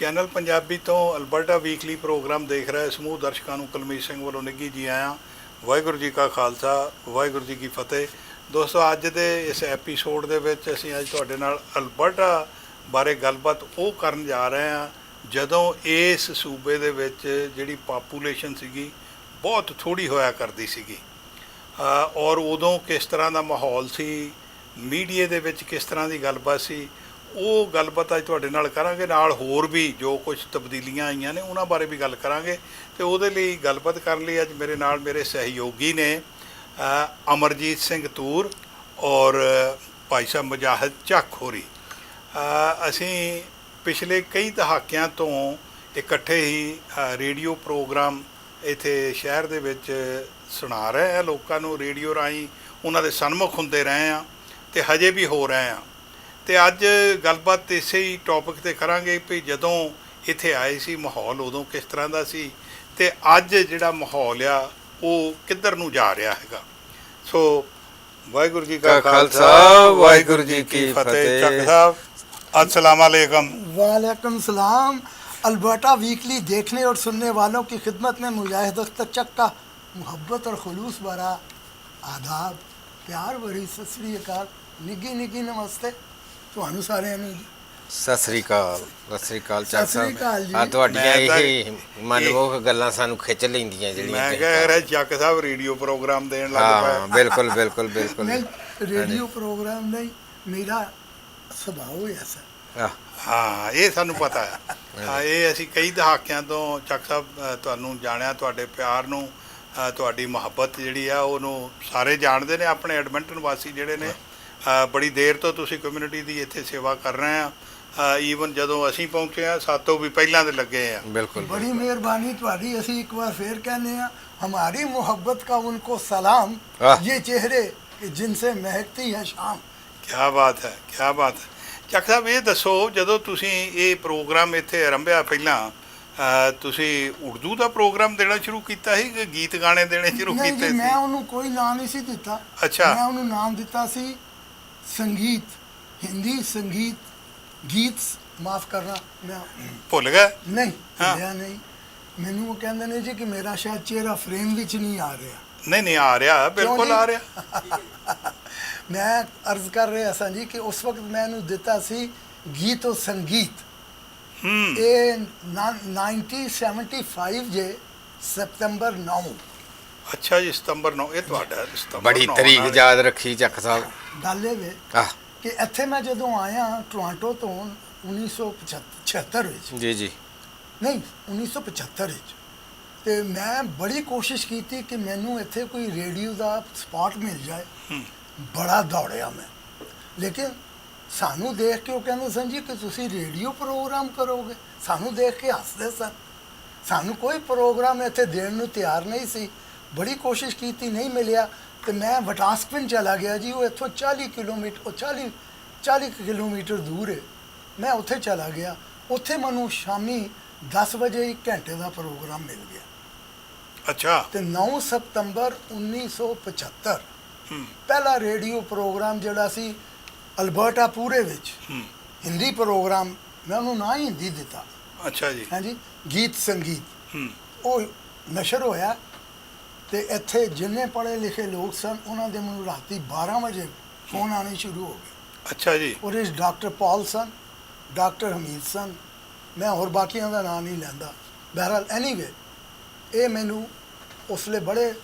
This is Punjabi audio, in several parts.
ਚੈਨਲ ਪੰਜਾਬੀ ਤੋਂ ਅਲਬਰਟਾ ਵੀਕਲੀ ਪ੍ਰੋਗਰਾਮ ਦੇਖ ਰਹੇ ਸਮੂਹ ਦਰਸ਼ਕਾਂ ਨੂੰ ਕੁਲਮੀਤ ਸਿੰਘ ਵੱਲੋਂ ਨਿੱਘੀ ਜੀ ਆਇਆਂ। ਵਾਹਿਗੁਰੂ ਜੀ ਕਾ ਖਾਲਸਾ, ਵਾਹਿਗੁਰੂ ਜੀ ਕੀ ਫਤਿਹ। ਦੋਸਤੋ, ਅੱਜ ਦੇ ਇਸ ਐਪੀਸੋਡ ਦੇ ਵਿੱਚ ਅਸੀਂ ਅੱਜ ਤੁਹਾਡੇ ਨਾਲ ਅਲਬਰਟਾ ਬਾਰੇ ਗੱਲਬਾਤ ਉਹ ਕਰਨ ਜਾ ਰਹੇ ਹਾਂ, ਜਦੋਂ ਇਸ ਸੂਬੇ ਦੇ ਵਿੱਚ ਜਿਹੜੀ ਪਾਪੂਲੇਸ਼ਨ ਸੀਗੀ, ਬਹੁਤ ਥੋੜੀ ਹੋਇਆ ਕਰਦੀ ਸੀਗੀ। ਔਰ ਉਦੋਂ ਕਿਸ ਤਰ੍ਹਾਂ ਦਾ ਮਾਹੌਲ ਸੀ, ਮੀਡੀਆ ਦੇ ਵਿੱਚ ਕਿਸ ਤਰ੍ਹਾਂ ਦੀ ਗੱਲਬਾਤ ਸੀ ਉਹ ਗੱਲਬਾਤ ਅੱਜ ਤੁਹਾਡੇ ਨਾਲ ਕਰਾਂਗੇ, ਨਾਲ ਹੋਰ ਵੀ ਜੋ ਕੁਝ ਤਬਦੀਲੀਆਂ ਆਈਆਂ ਨੇ, ਉਹਨਾਂ ਬਾਰੇ ਵੀ ਗੱਲ ਕਰਾਂਗੇ। ਤੇ ਉਹਦੇ ਲਈ ਗੱਲਬਾਤ ਕਰਨ ਲਈ ਅੱਜ ਮੇਰੇ ਨਾਲ ਮੇਰੇ ਸਹਿਯੋਗੀ ਨੇ ਅਮਰਜੀਤ ਸਿੰਘ ਤੂਰ ਔਰ ਭਾਈ ਸਾਹਿਬ ਮਜਾਹਦ ਚੱਕ ਅਸੀਂ ਪਿਛਲੇ ਕਈ ਦਹਾਕਿਆਂ ਤੋਂ ਇਕੱਠੇ ਹੀ ਰੇਡੀਓ ਪ੍ਰੋਗਰਾਮ ਇੱਥੇ ਸ਼ਹਿਰ ਦੇ ਵਿੱਚ ਸੁਣਾ ਰਹੇ ਆ। ਲੋਕਾਂ ਨੂੰ ਰੇਡੀਓ ਰਾਹੀਂ ਉਹਨਾਂ ਦੇ ਸਨਮੁਖ ਹੁੰਦੇ ਰਹੇ ਆ ਤੇ ਹਜੇ ਵੀ ਹੋ ਰਹੇ ਆ। ਤੇ ਅੱਜ ਗੱਲਬਾਤ ਇਸੇ ਹੀ ਟੌਪਿਕ ਤੇ ਕਰਾਂਗੇ ਵੀ ਜਦੋਂ ਇੱਥੇ ਆਏ ਸੀ ਮਾਹੌਲ ਉਦੋਂ ਕਿਸ ਤਰ੍ਹਾਂ ਦਾ ਸੀ ਤੇ ਅੱਜ ਜਿਹੜਾ ਮਾਹੌਲ ਆ ਉਹ ਕਿੱਧਰ ਨੂੰ ਜਾ ਰਿਹਾ ਹੈਗਾ ਸੋ ਵਾਹਿਗੁਰੂ ਜੀ ਕਾ ਖਾਲਸਾ ਵਾਹਿਗੁਰੂ ਜੀ ਕੀ ਫਤਿਹ ਚੱਕ ਸਾਹਿਬ अस्सलाम वालेकुम वालेकुम सलाम अल्बर्टा वीकली देखने और सुनने वालों की खिदमत में मुजाहिद अख्तचक का मोहब्बत और खलूस भरा आदाब प्यार भरी सत श्रीकाल निगी निगी नमस्ते ਤੁਹਾਨੂੰ ਸਾਰਿਆਂ ਨੂੰ ਜੀ। ਸਤਿ ਸ੍ਰੀ ਅਕਾਲ ਸਤਿ ਸ੍ਰੀ ਅਕਾਲ ਚੱਕ ਸਤਿ ਸ੍ਰੀ ਅਕਾਲ ਜੀ। ਆ ਤੁਹਾਡੀਆਂ ਮੈਂ ਤਾਂ- ਇਹ ਮਨਮੋਹਕ ਗੱਲਾਂ ਸਾਨੂੰ ਖਿੱਚ ਲੈਂਦੀਆਂ ਜਿਹੜੀਆਂ ਮੈਂ ਕਹਿ ਰਿਹਾ ਚੱਕ ਸਾਹਿਬ ਰੇਡੀਓ ਪ੍ਰੋਗਰਾਮ ਦੇਣ ਲੱਗ ਹਾਂ ਪਿਆ ਬਿਲਕੁਲ ਬਿਲਕੁਲ ਬਿਲਕੁਲ। ਨਹੀਂ ਰੇਡੀਓ ਪ੍ਰੋਗਰਾਮ ਨਹੀਂ ਮੇਰਾ ਸੁਭਾਅ ਹੀ ਐਸਾ ਆਹ, ਹਾਂ ਇਹ ਸਾਨੂੰ ਪਤਾ ਹੈ। ਹਾਂ ਇਹ ਅਸੀਂ ਕਈ ਦਹਾਕਿਆਂ ਤੋਂ ਚੱਕ ਸਾਹਿਬ ਅ, ਤੁਹਾਨੂੰ ਜਾਣਿਆ ਤੁਹਾਡੇ ਪਿਆਰ ਨੂੰ ਅ, ਤੁਹਾਡੀ ਮੁਹੱਬਤ ਜਿਹੜੀ ਆ ਉਹਨੂੰ ਸਾਰੇ ਜਾਣਦੇ ਨੇ ਆਪਣੇ ਐਡਮਿੰਟਨ ਵਾਸੀ ਜਿਹੜੇ ਨੇ। ਬੜੀ ਦੇਰ ਤੋਂ ਤੁਸੀਂ ਕਮਿਊਨਿਟੀ ਦੀ ਇੱਥੇ ਸੇਵਾ ਕਰ ਰਹੇ ਆ ਈਵਨ ਜਦੋਂ ਅਸੀਂ ਪਹੁੰਚੇ ਆ ਸਾਤੋਂ ਵੀ ਪਹਿਲਾਂ ਦੇ ਲੱਗੇ ਆ ਬਿਲਕੁਲ ਬੜੀ ਮਿਹਰਬਾਨੀ ਤੁਹਾਡੀ ਅਸੀਂ ਇੱਕ ਵਾਰ ਫੇਰ ਕਹਿੰਦੇ ਆ हमारी मोहब्बत का उनको सलाम आह। ये चेहरे कि जिनसे महकती है शाम ਕੀ ਬਾਤ ਹੈ ਕੀ ਬਾਤ ਹੈ ਚੱਕ ਸਾਹਿਬ ਇਹ ਦੱਸੋ ਜਦੋਂ ਤੁਸੀਂ ਇਹ ਪ੍ਰੋਗਰਾਮ ਇੱਥੇ ਆਰੰਭਿਆ ਪਹਿਲਾਂ ਅ, ਤੁਸੀਂ ਉਰਦੂ ਦਾ ਪ੍ਰੋਗਰਾਮ ਦੇਣਾ ਸ਼ੁਰੂ ਕੀਤਾ ਸੀ ਕਿ ਗੀਤ ਗਾਣੇ ਦੇਣੇ ਸ਼ੁਰੂ ਨਹੀਂ ਕੀਤੇ ਜੀ ਮੈਂ ਸੀ ਉਹਨੂੰ ਕੋਈ ਨਾਮ ਨਹੀਂ ਸੀ ਦਿੱਤਾ ਅੱਛਾ। ਮੈਂ ਉਹਨੂੰ ਨਾਮ ਦਿੱਤਾ ਸੀ ਸੰਗੀਤ ਹਿੰਦੀ ਸੰਗੀਤ ਗੀਤ ਮਾਫ ਕਰਨਾ ਮੈਂ ਭੁੱਲ ਗਏ? ਨਹੀਂ ਹਾਂ। ਭੁੱਲਿਆ ਨਹੀਂ। ਮੈਨੂੰ ਉਹ ਕਹਿੰਦੇ ਨੇ ਜੀ ਕਿ ਮੇਰਾ ਸ਼ਾਇਦ ਚਿਹਰਾ ਫਰੇਮ ਵਿੱਚ ਨਹੀਂ ਆ ਰਿਹਾ। ਨਹੀਂ ਨਹੀਂ ਆ ਰਿਹਾ ਬਿਲਕੁਲ ਨਹੀਂ? ਆ ਰਿਹਾ। ਮੈਂ ਅਰਜ਼ ਕਰ ਰਿਹਾ ਸਾਂ ਜੀ ਕਿ ਉਸ ਵਕਤ ਮੈਂ ਇਹਨੂੰ ਦਿੱਤਾ ਸੀ ਗੀਤ ਔਰ ਸੰਗੀਤ। ਹੂੰ। ਇਹ ਨਾ- 1975 ਜੇ ਸਤੰਬਰ 9 ਅੱਛਾ ਜੀ ਸਤੰਬਰ ਨੂੰ ਇਹ ਤੁਹਾਡਾ ਸਤੰਬਰ ਬੜੀ ਨੌਂ ਤਰੀਕ ਨਾਲ। ਯਾਦ ਰੱਖੀ ਚੱਕ ਸਾਹਿਬ। ਗੱਲ ਇਹ ਵੇ ਆਹ। ਕਿ ਇੱਥੇ ਮੈਂ ਜਦੋਂ ਆਇਆ ਟੋਰਾਂਟੋ ਤੋਂ 1976 ਵਿੱਚ। ਜੀ ਜੀ। ਨਹੀਂ 1975 ਵਿੱਚ। ਤੇ ਮੈਂ ਬੜੀ ਕੋਸ਼ਿਸ਼ ਕੀਤੀ ਕਿ ਮੈਨੂੰ ਇੱਥੇ ਕੋਈ ਰੇਡੀਓ ਦਾ ਸਪਾਟ ਮਿਲ ਜਾਏ। ਹੂੰ। ਬੜਾ ਦੌੜਿਆ ਮੈਂ। ਲੇਕਿਨ ਸਾਨੂੰ ਦੇਖ ਕੇ ਉਹ ਕਹਿੰਦੇ ਸਨ ਜੀ ਕਿ ਤੁਸੀਂ ਰੇਡੀਓ ਪ੍ਰੋਗਰਾਮ ਕਰੋਗੇ। ਸਾਨੂੰ ਦੇਖ ਕੇ ਹੱਸਦੇ ਸਨ। ਸਾਨੂੰ ਕੋਈ ਪ੍ਰੋਗਰਾਮ ਇੱਥੇ ਦੇਣ ਨੂੰ ਤਿਆਰ ਨਹੀਂ ਸੀ। ਬੜੀ ਕੋਸ਼ਿਸ਼ ਕੀਤੀ ਨਹੀਂ ਮਿਲਿਆ ਤੇ ਮੈਂ ਵਟਾਸਕਵਿਨ ਚਲਾ ਗਿਆ ਜੀ ਉਹ ਇੱਥੋਂ 40 ਕਿਲੋਮੀਟਰ ਉਹ 40 40 ਕਿਲੋਮੀਟਰ ਦੂਰ ਹੈ। ਮੈਂ ਉੱਥੇ ਚਲਾ ਗਿਆ ਉੱਥੇ ਮੈਨੂੰ ਸ਼ਾਮੀ 10 ਵਜੇ ਇੱਕ ਘੰਟੇ ਦਾ ਪ੍ਰੋਗਰਾਮ ਮਿਲ ਗਿਆ। ਅੱਛਾ। ਤੇ 9 ਸਤੰਬਰ 1975 ਹੂੰ। ਪਹਿਲਾ ਰੇਡੀਓ ਪ੍ਰੋਗਰਾਮ ਜਿਹੜਾ ਸੀ ਅਲਬਰਟਾ ਪੂਰੇ ਵਿੱਚ। ਹੂੰ। ਹਿੰਦੀ ਪ੍ਰੋਗਰਾਮ ਮੈਂ ਉਹਨੂੰ ਨਾਂ ਹੀ ਹਿੰਦੀ ਦਿੱਤਾ। ਅੱਛਾ ਜੀ। ਹਾਂਜੀ ਗੀਤ ਸੰਗੀਤ। ਹੂੰ। ਉਹ ਨਸ਼ਰ ਹੋਇਆ ਤੇ ਇੱਥੇ ਜਿੰਨੇ ਪੜ੍ਹੇ ਲਿਖੇ ਲੋਕ ਸਨ ਉਹਨਾਂ ਦੇ ਮੈਨੂੰ ਰਾਤੀ 12 ਵਜੇ ਫੋਨ ਆਣੇ ਸ਼ੁਰੂ ਹੋ ਗਏ। ਅੱਛਾ ਜੀ। ਉਹਦੇ ਡਾਕਟਰ ਪਾਲ ਸਨ ਡਾਕਟਰ ਹਮੀਦ ਸਨ ਮੈਂ ਹੋਰ ਬਾਕੀਆਂ ਦਾ ਨਾਮ ਨਹੀਂ ਲੈਂਦਾ। ਬਹਰਹਾਲ ਐਨੀਵੇ ਇਹ ਮੈਨੂੰ ਉਸਲੇ ਬੜੇ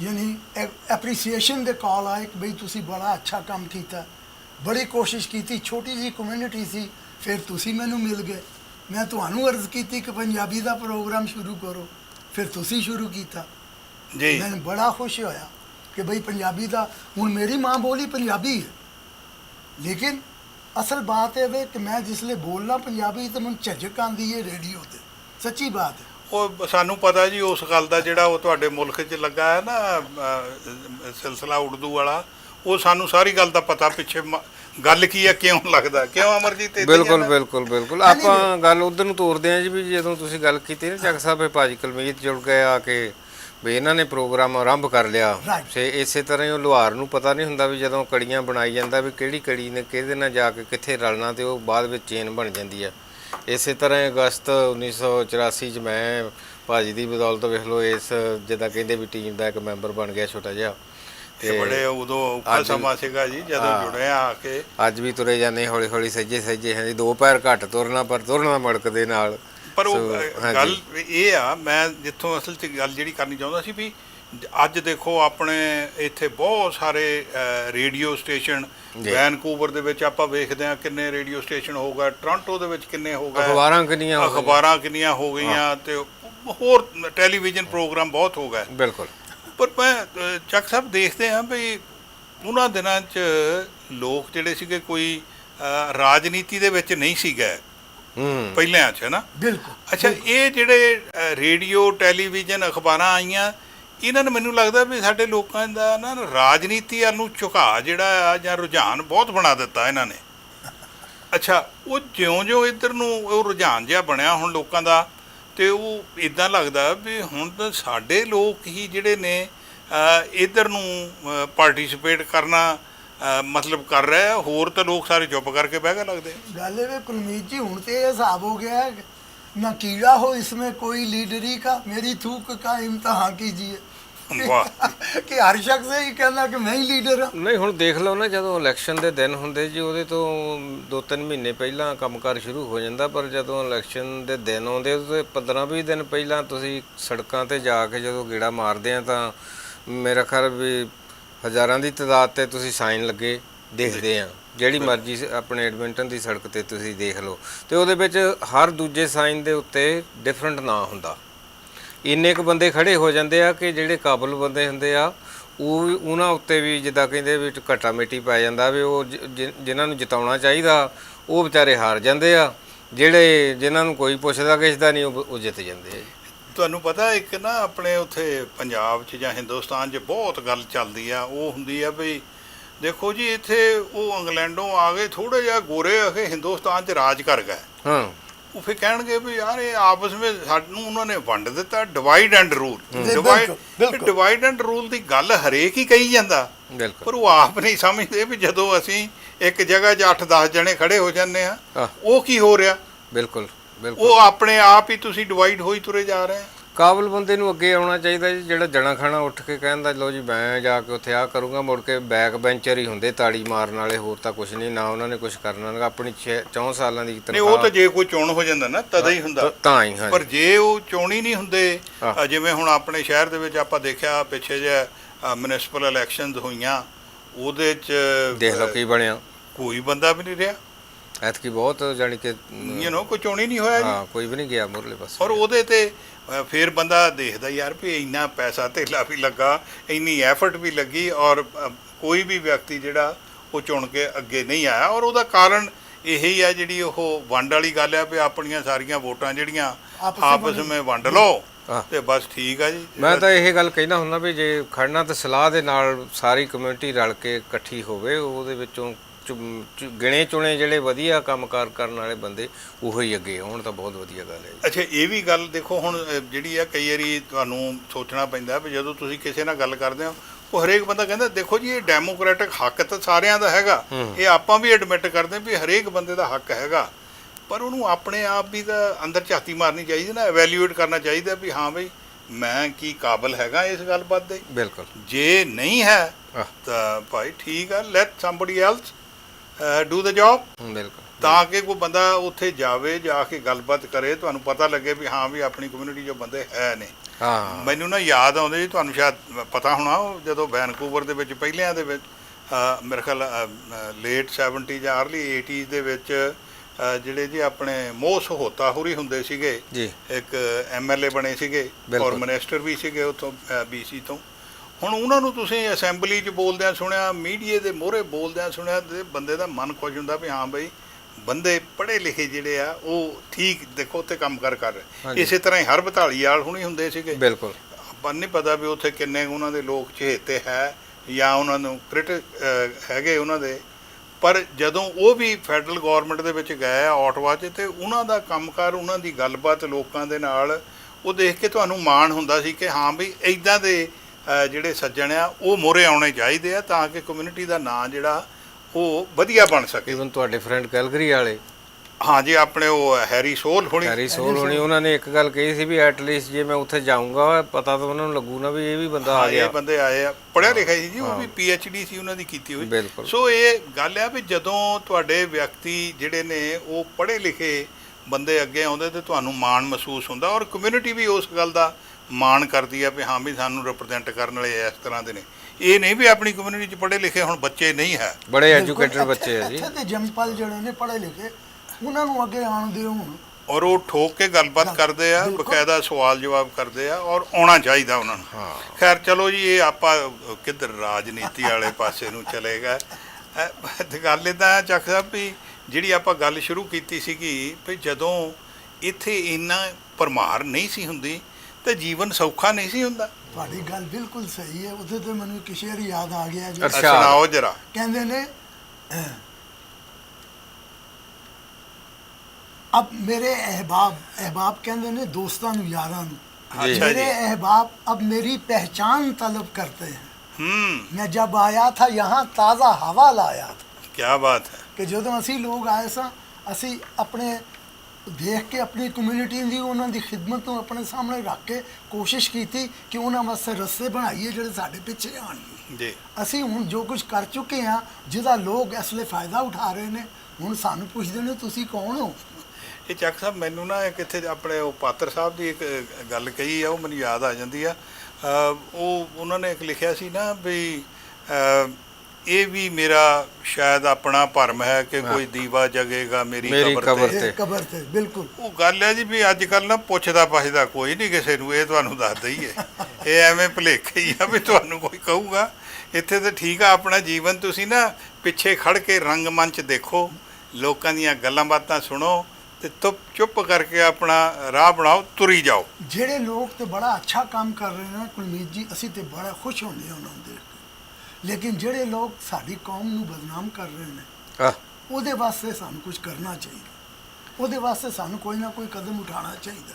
ਯਾਨੀ ਐਪਰੀਸੀਏਸ਼ਨ ਦੇ ਕਾਲ ਆਏ ਕਿ ਬਈ ਤੁਸੀਂ ਬੜਾ ਅੱਛਾ ਕੰਮ ਕੀਤਾ। ਬੜੀ ਕੋਸ਼ਿਸ਼ ਕੀਤੀ ਛੋਟੀ ਜੀ ਕਮਿਊਨਿਟੀ ਸੀ ਫਿਰ ਤੁਸੀਂ ਮੈਨੂੰ ਮਿਲ ਗਏ। ਮੈਂ ਤੁਹਾਨੂੰ ਅਰਜ਼ ਕੀਤੀ ਕਿ ਪੰਜਾਬੀ ਦਾ ਪ੍ਰੋਗਰਾਮ ਸ਼ੁਰੂ ਕਰੋ ਫਿਰ ਤੁਸੀਂ ਸ਼ੁਰੂ ਕੀਤਾ। ਜੀ। ਮੈਨੂੰ ਬੜਾ ਖੁਸ਼ ਹੋਇਆ ਕਿ ਬਈ ਪੰਜਾਬੀ ਦਾ ਹੁਣ ਮੇਰੀ ਮਾਂ ਬੋਲੀ ਪੰਜਾਬੀ ਹੈ। ਲੇਕਿਨ ਅਸਲ ਬਾਤ ਇਹ ਵੇ ਕਿ ਮੈਂ ਜਿਸਲੇ ਬੋਲਣਾ ਪੰਜਾਬੀ ਤੇ ਮੈਨੂੰ ਝਿਜਕ ਆਂਦੀ ਹੈ ਰੇਡੀਓ ਤੇ। ਸੱਚੀ ਬਾਤ ਹੈ। ਉਹ ਸਾਨੂੰ ਪਤਾ ਜੀ ਉਸ ਗੱਲ ਦਾ ਜਿਹੜਾ ਉਹ ਤੁਹਾਡੇ ਮੁਲਕ 'ਚ ਲੱਗਾ ਹੈ ਨਾ ਸਿਲਸਿਲਾ ਉਰਦੂ ਵਾਲਾ ਉਹ ਸਾਨੂੰ ਸਾਰੀ ਗੱਲ ਦਾ ਪਤਾ ਪਿੱਛੇ ਮ- ਗੱਲ ਕੀ ਹੈ ਕਿਉਂ ਲੱਗਦਾ? ਕਿਉਂ ਅਮਰਜੀਤ ਹੀ ਬਿਲਕੁਲ? ਬਿਲਕੁਲ ਬਿਲਕੁਲ। ਆਪਾਂ ਗੱਲ ਉਧਰ ਨੂੰ ਤੋਰਦੇ ਆਂ ਜੀ ਵੀ ਜਦੋਂ ਤੁਸੀਂ ਗੱਲ ਕੀਤੀ ਨਾ ਚੱਕ ਸਾਹਿਬ ਇਹ ਭਾਜੀ ਕਲਮੀਤ ਜੁੜ ਗਏ ਆ ਕੇ ਵੀ ਇਹਨਾਂ ਨੇ ਪ੍ਰੋਗਰਾਮ ਆਰੰਭ ਕਰ ਲਿਆ। Right. ਤੇ ਇਸੇ ਤਰ੍ਹਾਂ ਹੀ ਉਹ ਲੁਹਾਰ ਨੂੰ ਪਤਾ ਨਹੀਂ ਹੁੰਦਾ ਵੀ ਜਦੋਂ ਕੜੀਆਂ ਬਣਾਈ ਜਾਂਦਾ ਵੀ ਕਿਹੜੀ ਕੜੀ ਨੇ ਕਿਹਦੇ ਨਾਲ ਜਾ ਕੇ ਕਿੱਥੇ ਰਲਣਾ ਤੇ ਉਹ ਬਾਅਦ ਵਿੱਚ ਚੇਨ ਬਣ ਜਾਂਦੀ ਆ। ਇਸੇ ਤਰ੍ਹਾਂ ਹੀ ਅਗਸਤ 1984 ਚ ਮੈਂ ਭਾਜੀ ਦੀ ਬਦੌਲਤ ਵੇਖ ਲਓ ਇਸ ਜਿੱਦਾਂ ਕਹਿੰਦੇ ਵੀ ਟੀਮ ਦਾ ਇੱਕ ਮੈਂਬਰ ਬਣ ਗਿਆ ਛੋਟਾ ਜਿਹਾ। ਤੇ ਬੜੇ ਉਦੋਂ ਔਖਾ ਅੱਜ- ਸਮਾਂ ਸੀਗਾ ਜੀ ਜਦੋਂ ਹਾਂ। ਜੁੜਿਆ ਆ ਕੇ। ਅੱਜ ਵੀ ਤੁਰੇ ਜਾਂਦੇ ਹੌਲੀ ਹੌਲੀ ਸੱਜੇ ਸੱਜੇ ਹਾਂ ਜੀ ਦੋ ਪੈਰ ਘੱਟ ਤੁਰਨਾ ਪਰ ਤੁਰਨਾ ਮੜਕ ਦੇ ਨਾਲ। ਪਰ ਉਹ ਹਾਂਜੀ। ਗੱਲ ਇਹ ਆ ਮੈਂ ਜਿੱਥੋਂ ਅਸਲ 'ਚ ਗੱਲ ਜਿਹੜੀ ਕਰਨੀ ਚਾਹੁੰਦਾ ਸੀ ਵੀ ਅੱਜ ਦੇਖੋ ਆਪਣੇ ਇੱਥੇ ਬਹੁਤ ਸਾਰੇ ਰੇਡੀਓ ਸਟੇਸ਼ਨ ਜੀ। ਵੈਨਕੂਵਰ ਦੇ ਵਿੱਚ ਆਪਾਂ ਵੇਖਦੇ ਆ ਕਿੰਨੇ ਰੇਡੀਓ ਸਟੇਸ਼ਨ ਹੋ ਗਏ ਟੋਰਾਂਟੋ ਦੇ ਵਿੱਚ ਕਿੰਨੇ ਹੋ ਗਏ ਅਖਬਾਰਾਂ ਕਿੰਨੀਆਂ ਹੋ ਗਈਆਂ। ਅਖਬਾਰਾਂ ਕਿੰਨੀਆਂ ਹੋ ਗਈਆਂ ਤੇ ਹੋਰ ਟੈਲੀਵਿਜ਼ਨ ਪ੍ਰੋਗਰਾਮ ਬਹੁਤ ਹੋ ਗਏ ਬਿਲਕੁਲ ਪਰ ਮੈਂ ਅ, ਚੱਕ ਸਾਹਿਬ ਦੇਖਦੇ ਹਾਂ ਵੀ ਉਹਨਾਂ ਦਿਨਾਂ 'ਚ ਲੋਕ ਜਿਹੜੇ ਸੀਗੇ ਕੋਈ ਅ, ਰਾਜਨੀਤੀ ਦੇ ਵਿੱਚ ਨਹੀਂ ਸੀਗੇ ਪਹਿਲਿਆਂ 'ਚ ਨਾ? ਬਿਲਕੁਲ। ਅੱਛਾ ਇਹ ਜਿਹੜੇ ਰੇਡੀਓ ਟੈਲੀਵਿਜ਼ਨ ਅਖਬਾਰਾਂ ਆਈਆਂ ਇਹਨਾਂ ਨੇ ਮੈਨੂੰ ਲੱਗਦਾ ਵੀ ਸਾਡੇ ਲੋਕਾਂ ਦਾ ਨਾ ਰਾਜਨੀਤੀ ਵੱਲ ਨੂੰ ਝੁਕਾਅ ਜਿਹੜਾ ਆ ਜਾਂ ਰੁਝਾਨ ਬਹੁਤ ਬਣਾ ਦਿੱਤਾ ਇਹਨਾਂ ਨੇ। ਅੱਛਾ ਉਹ ਜਿਉਂ-ਜਿਉਂ ਇੱਧਰ ਨੂੰ ਉਹ ਰੁਝਾਨ ਜਿਹਾ ਬਣਿਆ ਹੁਣ ਲੋਕਾਂ ਦਾ ਤੇ ਉਹ ਇਦਾਂ ਲੱਗਦਾ ਵੀ ਹੁਣ ਤਾਂ ਸਾਡੇ ਲੋਕ ਹੀ ਜਿਹੜੇ ਨੇ ਇੱਧਰ ਨੂੰ ਪਾਰਟਿਸਿਪੇਟ ਕਰਨਾ ਅ, ਮਤਲਬ ਕਰ ਰਹੇ ਆ ਹੋਰ ਤਾਂ ਲੋਕ ਸਾਰੇ ਚੁੱਪ ਕਰਕੇ ਬਹਿ ਗਏ ਲੱਗਦੇ ਆ। ਗੱਲ ਇਹ कुलमीत जी हूं तो ये हिसाब हो गया है न कीड़ा हो इसमें कोई लीडरी का मेरी थूक का इम्तहान कीजिए ਵਾਹ कि हर शख्स ही कहना कि मैं ही लीडर हूं ਨਹੀਂ ਹੁਣ ਦੇਖ ਲਓ ਨਾ ਜਦੋਂ ਇਲੈਕਸ਼ਨ ਦੇ ਦਿਨ ਹੁੰਦੇ ਜੀ ਉਹਦੇ ਤੋਂ 2-3 ਮਹੀਨੇ ਪਹਿਲਾਂ ਕੰਮਕਾਰ ਸ਼ੁਰੂ ਹੋ ਜਾਂਦਾ ਪਰ ਜਦੋਂ ਇਲੈਕਸ਼ਨ ਦੇ ਦਿਨ ਆਉਂਦੇ ਉਹਦੇ 15-20 ਦਿਨ ਪਹਿਲਾਂ ਤੁਸੀਂ ਸੜਕਾਂ ਤੇ ਜਾ ਕੇ ਜਦੋਂ ਗੇੜਾ ਮਾਰਦੇ ਆ ਤਾਂ ਮੇਰਾ ਖਿਆਲ ਵੀ ਹਜ਼ਾਰਾਂ ਦੀ ਤਾਦਾਦ ਤੇ ਤੁਸੀਂ ਸਾਈਨ ਲੱਗੇ, ਦੇਖਦੇ ਆ ਜਿਹੜੀ ਮਰਜ਼ੀ ਆਪਣੇ ਐਡਮਿੰਟਨ ਦੀ ਸੜਕ ਤੇ ਤੁਸੀਂ ਦੇਖ ਲਓ। ਤੇ ਉਹਦੇ ਵਿੱਚ ਹਰ ਦੂਜੇ ਸਾਈਨ ਦੇ ਉੱਤੇ ਡਿਫਰੈਂਟ ਨਾਂ ਹੁੰਦਾ। ਇੰਨੇ ਕੁ ਬੰਦੇ ਖੜੇ ਹੋ ਜਾਂਦੇ ਆ ਕਿ ਜਿਹੜੇ ਕਾਬਲ ਬੰਦੇ ਹੁੰਦੇ ਆ, ਉਹ ਵੀ- ਉਹਨਾਂ ਉੱਤੇ ਵੀ ਜਿੱਦਾਂ ਕਹਿੰਦੇ ਵੀ ਘਟਾ ਮਿੱਟੀ ਪੈ ਜਾਂਦਾ ਵੀ ਉਹ ਜਿ- ਜਿ- ਜਿਨ੍ਹਾਂ ਨੂੰ ਜਿਤਾਉਣਾ ਚਾਹੀਦਾ, ਉਹ ਵਿਚਾਰੇ ਹਾਰ ਜਾਂਦੇ ਆ। ਜਿਹੜੇ ਜਿਨ੍ਹਾਂ ਨੂੰ ਕੋਈ ਪੁੱਛਦਾ ਕਿਸਦਾ ਨਹੀਂ ਉਹ ਜਿੱਤ ਜਾਂਦੇ ਆ। ਤੁਹਾਨੂੰ ਪਤਾ ਇੱਕ ਨਾ ਆਪਣੇ ਉੱਥੇ ਪੰਜਾਬ 'ਚ ਜਾਂ ਹਿੰਦੁਸਤਾਨ 'ਚ ਬਹੁਤ ਗੱਲ ਚੱਲਦੀ ਆ ਉਹ ਹੁੰਦੀ ਆ ਵੀ ਦੇਖੋ ਜੀ ਇੱਥੇ ਉਹ ਇੰਗਲੈਂਡੋਂ ਆ ਗਏ ਥੋੜੇ ਜਿਹਾ ਗੋਰੇ ਆ ਕੇ ਹਿੰਦੁਸਤਾਨ 'ਚ ਰਾਜ ਕਰ ਗਏ। ਹਾਂ। ਉਹ ਫਿਰ ਕਹਿਣਗੇ ਵੀ ਯਾਰ ਇਹ ਆਪਸ ਵਿੱਚ ਸਾਨੂੰ ਉਹਨਾਂ ਨੇ ਵੰਡ ਦਿੱਤਾ ਡਿਵਾਈਡ ਐਂਡ ਰੂਲ ਬਿਲਕੁਲ। ਡਿਵਾਈਡ ਐਂਡ ਰੂਲ ਦੀ ਗੱਲ ਹਰੇਕ ਹੀ ਕਹੀ ਜਾਂਦਾ। ਬਿਲਕੁਲ। ਪਰ ਉਹ ਆਪ ਨਹੀਂ ਸਮਝਦੇ ਵੀ ਜਦੋਂ ਅਸੀਂ ਇੱਕ ਜਗ੍ਹਾ 'ਚ 8-10 ਜਣੇ ਖੜੇ ਹੋ ਜਾਂਦੇ ਆ। ਉਹ ਕੀ ਹੋ ਰਿਹਾ? ਬਿਲਕੁਲ। ਉਹ ਆਪਣੇ ਆਪ ਹੀ ਤੁਸੀਂ ਡਿਵਾਈਡ ਹੋਈ ਤੁਰੇ ਜਾ ਰਹੇ ਕਾਬਲ ਬੰਦੇ ਨੂੰ ਅੱਗੇ ਆਉਣਾ ਚਾਹੀਦਾ ਜੀ ਜਿਹੜਾ ਜਣਾ ਖਾਣਾ ਉੱਠ ਕੇ ਕਹਿੰਦਾ ਲੋ ਜੀ ਮੈਂ ਜਾ ਕੇ ਉੱਥੇ ਆ ਕਰੂੰਗਾ ਮੁੜ ਕੇ ਬੈਕ ਬੈਂਚਰ ਹੀ ਹੁੰਦੇ ਤਾੜੀ ਮਾਰਨ ਵਾਲੇ ਹੋਰ ਤਾਂ ਕੁਝ ਨਹੀਂ ਨਾ ਉਹਨਾਂ ਨੇ ਕੁਝ ਕਰਨਾ ਨਾ ਆਪਣੀ 4 ਸਾਲਾਂ ਦੀ ਨਹੀਂ ਉਹ ਤਾਂ ਤਨਖਾਹ ਜੇ ਕੋਈ ਚੋਣ ਹੋ ਜਾਂਦਾ ਨਾ ਤਦ ਹੀ ਹੁੰਦਾ। ਤਾਂ ਹੀ ਹਾਂ ਪਰ ਜੇ ਉਹ ਚੋਣ ਹੀ ਨਹੀਂ ਹੁੰਦੇ ਜਿਵੇਂ ਹੁਣ ਆਪਣੇ ਸ਼ਹਿਰ ਦੇ ਵਿੱਚ ਆਪਾਂ ਦੇਖਿਆ ਪਿੱਛੇ ਜੇ ਮਿਊਨਿਸਪਲ ਇਲੈਕਸ਼ਨਸ ਹੋਈਆਂ ਉਹਦੇ ਚ ਦੇਖ ਲਓ ਕੀ ਬਣਿਆ। ਕੋਈ ਬੰਦਾ ਵੀ ਨਹੀਂ ਰਿਹਾ। ਐਤਕੀ ਬਹੁਤ ਜਾਣੀ ਕਿ ਯੂ نو ਕੋਈ ਚੋਣ ਹੀ ਨਹੀਂ ਹੋਇਆ ਜੀ। ਹਾਂ ਕੋਈ ਵੀ ਨਹੀਂ ਗਿਆ ਮੁਰਲੇ ਪਾਸੇ ਔਰ ਉਹਦੇ ਤੇ ਅ, ਫਿਰ ਬੰਦਾ ਦੇਖਦਾ ਯਾਰ ਵੀ ਇੰਨਾ ਪੈਸਾ ਧੇਲਾ ਵੀ ਲੱਗਾ ਇੰਨੀ ਐਫਰਟ ਵੀ ਲੱਗੀ ਔਰ ਅ, ਕੋਈ ਵੀ ਵਿਅਕਤੀ ਜਿਹੜਾ ਉਹ ਚੁਣ ਕੇ ਅੱਗੇ ਨਹੀਂ ਆਇਆ। ਔਰ ਉਹਦਾ ਕਾਰਨ ਇਹੀ ਆ ਜਿਹੜੀ ਉਹ ਵੰਡ ਵਾਲੀ ਗੱਲ ਆ ਵੀ ਆਪਣੀਆਂ ਸਾਰੀਆਂ ਵੋਟਾਂ ਜਿਹੜੀਆਂ ਆਪਸ ਵਿੱਚ ਆਪਸ ਵਿੱਚ ਵੰਡ ਲਓ ਹਾਂ। ਤੇ ਬਸ ਠੀਕ ਆ ਜੀ। ਮੈਂ ਤਾਂ ਇਹ ਗੱਲ ਕਹਿਣਾ ਹੁੰਦਾ ਵੀ ਜੇ ਖੜਨਾ ਤਾਂ ਸਲਾਹ ਦੇ ਨਾਲ ਸਾਰੀ ਕਮਿਊਨਿਟੀ ਰਲ ਕੇ ਇਕੱਠੀ ਹੋਵੇ ਉਹਦੇ ਵਿੱਚੋਂ ਗਿਣੇ ਚੁਣੇ ਜਿਹੜੇ ਵਧੀਆ ਕੰਮਕਾਰ ਕਰਨ ਵਾਲੇ ਬੰਦੇ ਉਹੋ ਹੀ ਅੱਗੇ ਆਉਣ ਤਾਂ ਬਹੁਤ ਵਧੀਆ ਗੱਲ ਹੈ ਅੱਛਾ ਇਹ ਵੀ ਗੱਲ ਦੇਖੋ ਹੁਣ ਜਿਹੜੀ ਆ ਕਈ ਵਾਰੀ ਤੁਹਾਨੂੰ ਸੋਚਣਾ ਪੈਂਦਾ ਵੀ ਜਦੋਂ ਤੁਸੀਂ ਕਿਸੇ ਨਾਲ ਗੱਲ ਕਰਦੇ ਹੋ ਉਹ ਹਰੇਕ ਬੰਦਾ ਕਹਿੰਦਾ ਦੇਖੋ ਜੀ ਇਹ ਡੈਮੋਕ੍ਰੈਟਿਕ ਹੱਕ ਤਾਂ ਸਾਰਿਆਂ ਦਾ ਹੈਗਾ। ਇਹ ਆਪਾਂ ਵੀ ਐਡਮਿਟ ਕਰਦੇ ਵੀ ਹਰੇਕ ਬੰਦੇ ਦਾ ਹੱਕ ਹੈਗਾ। ਪਰ ਉਹਨੂੰ ਆਪਣੇ ਆਪ ਵੀ ਤਾਂ ਅੰਦਰ ਝਾਤੀ ਮਾਰਨੀ ਚਾਹੀਦੀ ਨਾ ਐਵੈਲੂਏਟ ਕਰਨਾ ਚਾਹੀਦਾ ਵੀ ਹਾਂ ਬਈ ਮੈਂ ਕੀ ਕਾਬਲ ਹੈਗਾ ਇਸ ਗੱਲਬਾਤ ਦੇ। ਬਿਲਕੁਲ। ਜੇ ਨਹੀਂ ਹੈ। ਤਾਂ ਭਾਈ ਠੀਕ ਆ let somebody else do the job ਬਿਲਕੁਲ। ਤਾਂ ਕਿ ਕੋਈ ਬੰਦਾ ਉੱਥੇ ਜਾਵੇ ਜਾ ਕੇ ਗੱਲਬਾਤ ਕਰੇ ਤੁਹਾਨੂੰ ਪਤਾ ਲੱਗੇ ਵੀ ਹਾਂ ਵੀ ਆਪਣੀ ਕਮਿਊਨਿਟੀ 'ਚ ਬੰਦੇ ਹੈ ਨੇ ਹਾਂ। ਮੈਨੂੰ ਨਾ ਯਾਦ ਆਉਂਦੇ ਜੀ ਤੁਹਾਨੂੰ ਸ਼ਾਇਦ ਪਤਾ ਹੋਣਾ ਜਦੋਂ ਵੈਨਕੂਵਰ ਦੇ ਵਿੱਚ ਪਹਿਲਿਆਂ ਦੇ ਵਿੱਚ ਮੇਰੇ ਖਿਆਲ ਲੇਟ 70 ਜਾਂ ਅਰਲੀ 80s ਦੇ ਵਿੱਚ ਜਿਹੜੇ ਜੀ ਆਪਣੇ ਮੋਸ ਹੋਤਾ ਹੋਰੀ ਹੁੰਦੇ ਸੀਗੇ ਜੀ। ਇੱਕ ਐਮਐਲਏ ਬਣੇ ਸੀਗੇ ਔਰ। ਮਿਨਿਸਟਰ ਵੀ ਸੀਗੇ ਉਥੋਂ ਬੀਸੀ ਤੋਂ। ਹੁਣ ਉਹਨਾਂ ਨੂੰ ਤੁਸੀਂ ਅਸੈਂਬਲੀ 'ਚ ਬੋਲਦਿਆਂ ਸੁਣਿਆ ਮੀਡੀਆ ਦੇ ਮੋਹਰੇ ਬੋਲਦਿਆਂ ਸੁਣਿਆ ਤੇ ਬੰਦੇ ਦਾ ਮਨ ਖੁਸ਼ ਹੁੰਦਾ ਵੀ ਹਾਂ ਬਈ ਬੰਦੇ ਪੜ੍ਹੇ ਲਿਖੇ ਜਿਹੜੇ ਆ ਉਹ ਠੀਕ ਦੇਖੋ ਉੱਥੇ ਕੰਮ ਕਰ ਕਰ ਰਹੇ। ਇਸੇ ਤਰ੍ਹਾਂ ਹੀ ਹਰ ਬਤਾਲੀ ਵਾਲ ਹੁਣੀ ਹੁੰਦੇ ਸੀਗੇ। ਬਿਲਕੁਲ। ਆਪਾਂ ਨਹੀਂ ਪਤਾ ਵੀ ਉੱਥੇ ਕਿੰਨੇ ਉਹਨਾਂ ਦੇ ਲੋਕ ਚਹੇਤੇ ਹੈ ਜਾਂ ਉਹਨਾਂ ਨੂੰ ਕ੍ਰਿਟਿਕ ਹੈਗੇ ਉਹਨਾਂ ਦੇ। ਪਰ ਜਦੋਂ ਉਹ ਵੀ ਫੈਡਰਲ ਗਵਰਨਮੈਂਟ ਦੇ ਵਿੱਚ ਗਏ ਆ ਆਟਵਾ 'ਚ ਤੇ ਉਹਨਾਂ ਦਾ ਕੰਮਕਾਰ ਉਹਨਾਂ ਦੀ ਗੱਲਬਾਤ ਲੋਕਾਂ ਦੇ ਨਾਲ ਉਹ ਦੇਖ ਕੇ ਤੁਹਾਨੂੰ ਮਾਣ ਹੁੰਦਾ ਸੀ ਕਿ ਹਾਂ ਵੀ ਇਦਾਂ ਦੇ ਜਿਹੜੇ ਸੱਜਣ ਆ ਉਹ ਮੋਰੇ ਆਉਣੇ ਚਾਹੀਦੇ ਆ ਤਾਂ ਕਿ ਕਮਿਊਨਿਟੀ ਦਾ ਨਾਂ ਜਿਹੜਾ ਉਹ ਵਧੀਆ ਬਣ ਸਕੇ। ਇਵਨ ਤੁਹਾਡੇ ਫਰੈਂਡ ਕੈਲਗਰੀ ਵਾਲੇ। ਹਾਂਜੀ ਆਪਣੇ ਉਹ ਹੈਰੀ ਸੋਲ ਹੁਣੀ। ਹੈਰੀ ਸੋਲ ਹੋਣੀ ਉਹਨਾਂ ਨੇ ਇੱਕ ਗੱਲ ਕਹੀ ਸੀ ਵੀ ਐਟ ਲੀਸਟ ਜੇ ਮੈਂ ਉੱਥੇ ਜਾਊਂਗਾ ਪਤਾ ਤਾਂ ਉਹਨਾਂ ਨੂੰ ਲੱਗੂ ਨਾ ਵੀ ਇਹ ਵੀ ਬੰਦਾ ਆ ਇਹ ਗਿਆ। ਬੰਦੇ ਆਏ ਆ। ਪੜਿਆ ਲਿਖਿਆ ਸੀ ਜੀ ਉਹ ਵੀ ਡੀ ਸੀ ਉਹਨਾਂ ਦੀ ਕੀਤੀ ਹੋਈ। ਬਿਲਕੁਲ। ਸੋ ਇਹ ਗੱਲ ਆ ਵੀ ਜਦੋਂ ਤੁਹਾਡੇ ਵਿਅਕਤੀ ਜਿਹੜੇ ਨੇ ਉਹ ਪੜ੍ਹੇ ਲਿਖੇ ਬੰਦੇ ਅੱਗੇ ਆਉਂਦੇ ਤੇ ਤੁਹਾਨੂੰ ਮਾਣ ਮਹਿਸੂਸ ਹੁੰਦਾ ਔਰ ਕਮਿਊਨਿਟੀ ਵੀ ਉਸ ਗੱਲ ਦਾ ਮਾਣ ਕਰਦੀ ਆ ਵੀ ਹਾਂ ਵੀ ਸਾਨੂੰ ਰਿਪਰੈਜ਼ੈਂਟ ਕਰਨ ਵਾਲੇ ਇਸ ਤਰ੍ਹਾਂ ਦੇ ਨੇ। ਇਹ ਨਹੀਂ ਵੀ ਆਪਣੀ ਕਮਿਊਨਿਟੀ 'ਚ ਪੜ੍ਹੇ ਲਿਖੇ ਹੁਣ ਬੱਚੇ ਨਹੀਂ ਹੈ। ਬੜੇ ਐਜੂਕੇਟਡ ਬੱਚੇ ਆ ਜੀ। ਇੱਥੇ ਤੇ ਜੰਪਲ ਜਿਹੜੇ ਨੇ ਪੜ੍ਹੇ ਲਿਖੇ ਉਹਨਾਂ ਨੂੰ ਅੱਗੇ ਆਉਣ ਦਿਓ ਹੁਣ। ਔਰ ਉਹ ਠੋਕ ਕੇ ਗੱਲਬਾਤ ਕਰਦੇ ਆ। ਬਕਾਇਦਾ ਸਵਾਲ ਜਵਾਬ ਕਰਦੇ ਆ ਔਰ ਆਉਣਾ ਚਾਹੀਦਾ ਉਹਨਾਂ ਨੂੰ। ਖੈਰ ਚਲੋ ਜੀ ਇਹ ਆਪਾਂ ਕਿੱਧਰ ਰਾਜਨੀਤੀ ਵਾਲੇ ਪਾਸੇ ਨੂੰ ਚਲੇ ਗਏ। ਅਹ ਤੇ ਗੱਲ ਇਦਾਂ ਚੱਕ ਸਾਹਿਬ ਵੀ ਜਿਹੜੀ ਆਪਾਂ ਗੱਲ ਸ਼ੁਰੂ ਕੀਤੀ ਸੀਗੀ ਵੀ ਜਦੋਂ ਇੱਥੇ ਇੰਨਾ ਪਰਮਾਰ ਨਹੀਂ ਸੀ ਹੁੰਦੀ ਤੇ ਜੀਵਨ ਸੌਖਾ ਨਹੀਂ ਸੀ ਹੁੰਦਾ। ਤੁਹਾਡੀ ਗੱਲ ਬਿਲਕੁਲ ਸਹੀ ਹੈ ਉਥੇ ਤੇ ਮੈਨੂੰ ਇੱਕ ਸ਼ੇਰ ਯਾਦ ਆ ਗਿਆ ਜੀ। ਅੱਛਾ। ਸੁਣਾਓ ਜਰਾ। ਕਹਿੰਦੇ ਨੇ ਅਬ ਮੇਰੇ ਅਹਿਬਾਬ ਅਹਿਬਾਬ ਕਹਿੰਦੇ ਨੇ ਦੋਸਤਾਂ ਨੂੰ ਯਾਰਾਂ ਨੂੰ। ਮੇਰੇ ਅਹਿਬਾਬ ਅਬ ਮੇਰੀ ਪਹਿਚਾन ਤਲਬ ਕਰਦੇ ਹੈ। ਹੂੰ। ਮੈਂ ਜਬ ਆਇਆ ਥਾ ਯਹਾਂ ਤਾਜ਼ਾ ਹਵਾ ਲਾਇਆ ਕੀ ਬਾਤ ਹੈ। ਕਿ ਜਦੋਂ ਅਸੀਂ ਲੋਕ ਆਏ ਸਾਂ ਅਸੀਂ ਆਪਣੇ ਦੇਖ ਕੇ ਆਪਣੀ ਕਮਿਊਨਿਟੀ ਦੀ ਉਹਨਾਂ ਦੀ ਖਿਦਮਤ ਨੂੰ ਆਪਣੇ ਸਾਹਮਣੇ ਰੱਖ ਕੇ ਕੋਸ਼ਿਸ਼ ਕੀਤੀ ਕਿ ਉਹਨਾਂ ਵਾਸਤੇ ਰਸਤੇ ਬਣਾਈਏ ਜਿਹੜੇ ਸਾਡੇ ਪਿੱਛੇ ਆਣਗੇ ਜੀ। ਅਸੀਂ ਹੁਣ ਜੋ ਕੁਝ ਕਰ ਚੁੱਕੇ ਹਾਂ ਜਿਹਦਾ ਲੋਕ ਇਸ ਲਈ ਫਾਇਦਾ ਉਠਾ ਰਹੇ ਨੇ ਹੁਣ ਸਾਨੂੰ ਪੁੱਛਦੇ ਨੇ ਤੁਸੀਂ ਕੌਣ ਹੋ? ਇਹ ਚੱਕ ਸਾਹਿਬ ਮੈਨੂੰ ਨਾ ਇੱਕ ਇੱਥੇ ਆਪਣੇ ਉਹ ਪਾਤਰ ਸਾਹਿਬ ਦੀ ਇੱਕ ਗੱਲ ਕਹੀ ਆ ਉਹ ਮੈਨੂੰ ਯਾਦ ਆ ਜਾਂਦੀ ਆ। ਉਹ ਉਹਨਾਂ ਨੇ ਇੱਕ ਲਿਖਿਆ ਸੀ ਨਾ ਵੀ ਇਹ ਵੀ ਮੇਰਾ ਸ਼ਾਇਦ ਆਪਣਾ ਭਰਮ ਹੈ ਕਿ ਕੋਈ ਦੀਵਾ ਜਗੇਗਾ ਮੇਰੀ ਮੇਰੀ ਕਬਰ ਤੇ। ਕਬਰ ਤੇ ਬਿਲਕੁਲ। ਉਹ ਗੱਲ ਹੈ ਜੀ ਵੀ ਅੱਜ ਕੱਲ ਨਾ ਪੁੱਛਦਾ ਪਾਛਦਾ ਕੋਈ ਨਹੀਂ ਕਿਸੇ ਨੂੰ ਇਹ ਤੁਹਾਨੂੰ ਦੱਸ ਦਈਏ। ਇਹ ਐਵੇਂ ਭੁਲੇਖੇ ਹੀ ਆ ਵੀ ਤੁਹਾਨੂੰ ਕੋਈ ਕਹੂਗਾ। ਇੱਥੇ ਤੇ ਠੀਕ ਆ ਆਪਣਾ ਜੀਵਨ ਤੁਸੀਂ ਨਾ ਪਿੱਛੇ ਖੜ ਕੇ ਰੰਗਮੰਚ ਦੇਖੋ ਲੋਕਾਂ ਦੀਆਂ ਗੱਲਾਂ ਬਾਤਾਂ ਸੁਣੋ ਤੇ ਚੁੱਪ ਚੁੱਪ ਕਰਕੇ ਆਪਣਾ ਰਾਹ ਬਣਾਓ ਤੁਰੀ ਜਾਓ। ਜਿਹੜੇ ਲੋਕ ਤੇ ਬੜਾ ਅੱਛਾ ਕੰਮ ਕਰ ਰਹੇ ਨੇ ਕੁਲਮੀਤ ਜੀ ਅਸੀਂ ਤੇ ਬੜਾ ਖੁਸ਼ ਹੁੰਦੇ ਹਾਂ ਉਹਨਾਂ ਨੂੰ ਦੇਖ ਕੇ। ਲੇਕਿਨ ਜਿਹੜੇ ਲੋਕ ਸਾਡੀ ਕੌਮ ਨੂੰ ਬਦਨਾਮ ਕਰ ਰਹੇ ਨੇ ਆਹ, ਉਹਦੇ ਵਾਸਤੇ ਸਾਨੂੰ ਕੁਝ ਕਰਨਾ ਚਾਹੀਦਾ। ਉਹਦੇ ਵਾਸਤੇ ਸਾਨੂੰ ਕੋਈ ਨਾ ਕੋਈ ਕਦਮ ਉਠਾਉਣਾ ਚਾਹੀਦਾ।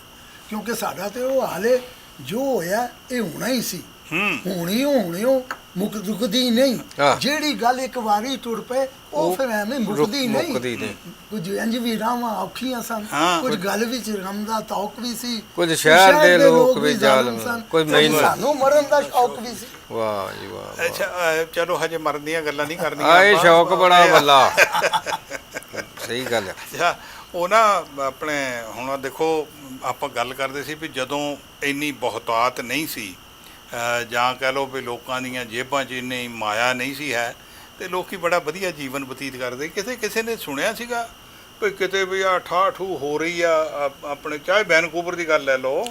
ਕਿਉਂਕਿ ਸਾਡਾ ਤੇ ਉਹ ਹਾਲੇ ਜੋ ਹੋਇਆ ਇਹ ਹੋਣਾ ਹੀ ਸੀ। ਹੋਣੀ ਹੋਣੀ ਓ ਮੁੱਕ ਰੁਕਦੀ ਨਹੀਂ ਹਾਂ। ਜਿਹੜੀ ਗੱਲ ਇੱਕ ਵਾਰੀ ਟੁੱਟ ਪਏ ਉਹ ਉਹ ਫਿਰ ਐਵੇਂ ਰੁਕ- ਮੁੱਕਦੀ ਨਹੀਂ ਮੁੱਕਦੀ ਨਹੀਂ। ਕੁਝ ਇੰਜ ਵੀ ਰਾਵਾਂ ਔਖੀਆਂ ਸਨ ਹਾਂ। ਕੁਝ ਗੱਲ ਵਿੱਚ ਰਮ ਦਾ ਤੌਕ ਵੀ ਸੀ ਕੁਝ ਸ਼ਹਿਰ ਦੇ ਲੋਕ ਵੀ ਜ਼ਾਲਮ ਸਨ ਕੋਈ ਕੁਝ ਮੈਨੂੰ- ਸਾਨੂੰ ਮਰਨ ਦਾ ਸ਼ੌਕ ਵੀ ਸੀ ਵਾਹ ਜੀ ਵਾਹ ਵਾਹ। ਅੱਛਾ ਅਹ ਚਲੋ ਹਜੇ ਮਰਨ ਦੀਆਂ ਗੱਲਾਂ ਨਹੀਂ ਕਰਨੀਆਂ ਆ ਇਹ ਆਪਾਂ। ਸ਼ੌਕ ਬੜਾ ਇਹ- ਵੱਲਾ ਸਹੀ ਗੱਲ ਹੈ ਅੱਛਾ ਉਹ ਨਾ ਆਪਣੇ ਹੁਣ ਦੇਖੋ ਆਪਾਂ ਗੱਲ ਕਰਦੇ ਸੀ ਵੀ ਜਦੋਂ ਇੰਨੀ ਬਹੁਤਾਤ ਨਹੀਂ ਸੀ ਜਾਂ ਕਹਿ ਲਓ ਵੀ ਲੋਕਾਂ ਦੀਆਂ ਜੇਬਾਂ 'ਚ ਇੰਨੀ ਮਾਇਆ ਨਹੀਂ ਸੀ ਹੈ, ਤੇ ਲੋਕੀ ਬੜਾ ਵਧੀਆ ਜੀਵਨ ਬਤੀਤ ਕਰਦੇ। ਕਿਸੇ ਕਿਸੇ ਨੇ ਸੁਣਿਆ ਸੀਗਾ ਵੀ ਕਿਤੇ ਵੀ ਆ ਠਾਠੂ ਹੋ ਰਹੀ ਆ ਆਪਣੇ ਚਾਹੇ ਵੈਨਕੂਵਰ ਦੀ ਗੱਲ ਲੈ ਲਓ,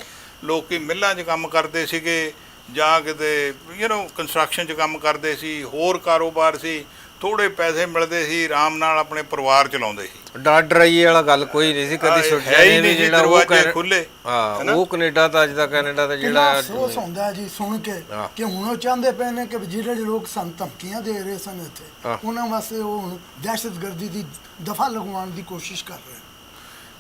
ਲੋਕੀ ਮਿੱਲਾਂ 'ਚ ਕੰਮ ਕਰਦੇ ਸੀਗੇ ਜਾਂ ਕਿਤੇ ਯੂ نو ਕੰਸਟਰਕਸ਼ਨ 'ਚ ਕੰਮ ਕਰਦੇ ਸੀ, ਹੋਰ ਕਾਰੋਬਾਰ ਸੀ ਥੋੜੇ ਪੈਸੇ ਮਿਲਦੇ ਸੀ ਆਰਾਮ ਨਾਲ ਆਪਣੇ ਪਰਿਵਾਰ ਚਲਾਉਂਦੇ ਸੀ ਡਰ ਡਰਾਈਏ ਵਾਲਾ ਗੱਲ ਕੋਈ ਨਹੀਂ ਸੀ ਕਦੀ ਹੀ ਨਹੀਂ ਜਿਹੜਾ ਉਹ ਦਰਵਾਜ਼ੇ ਖੁੱਲੇ, ਹਾਂ? ਉਹ ਕੈਨੇਡਾ ਦਾ ਅੱਜ ਦਾ ਕੈਨੇਡਾ ਦਾ ਜਿਹੜਾ ਅਫਸੋਸ ਹੁੰਦਾ ਜੀ ਸੁਣ ਕੇ। ਕਿ ਹੁਣ ਉਹ ਚਾਹੁੰਦੇ ਪਏ ਨੇ ਕਿ ਜਿਹੜੇ ਲੋਕ ਸਾਨੂੰ ਧਮਕੀਆਂ ਦੇ ਰਹੇ ਸਨ ਇੱਥੇ। ਉਹਨਾਂ ਵਾਸਤੇ ਉਹ ਦਹਿਸ਼ਤਗਰਦੀ ਦੀ ਦਫਾ ਲਗਵਾਉਣ ਦੀ ਕੋਸ਼ਿਸ਼ ਕਰ ਰਹੇ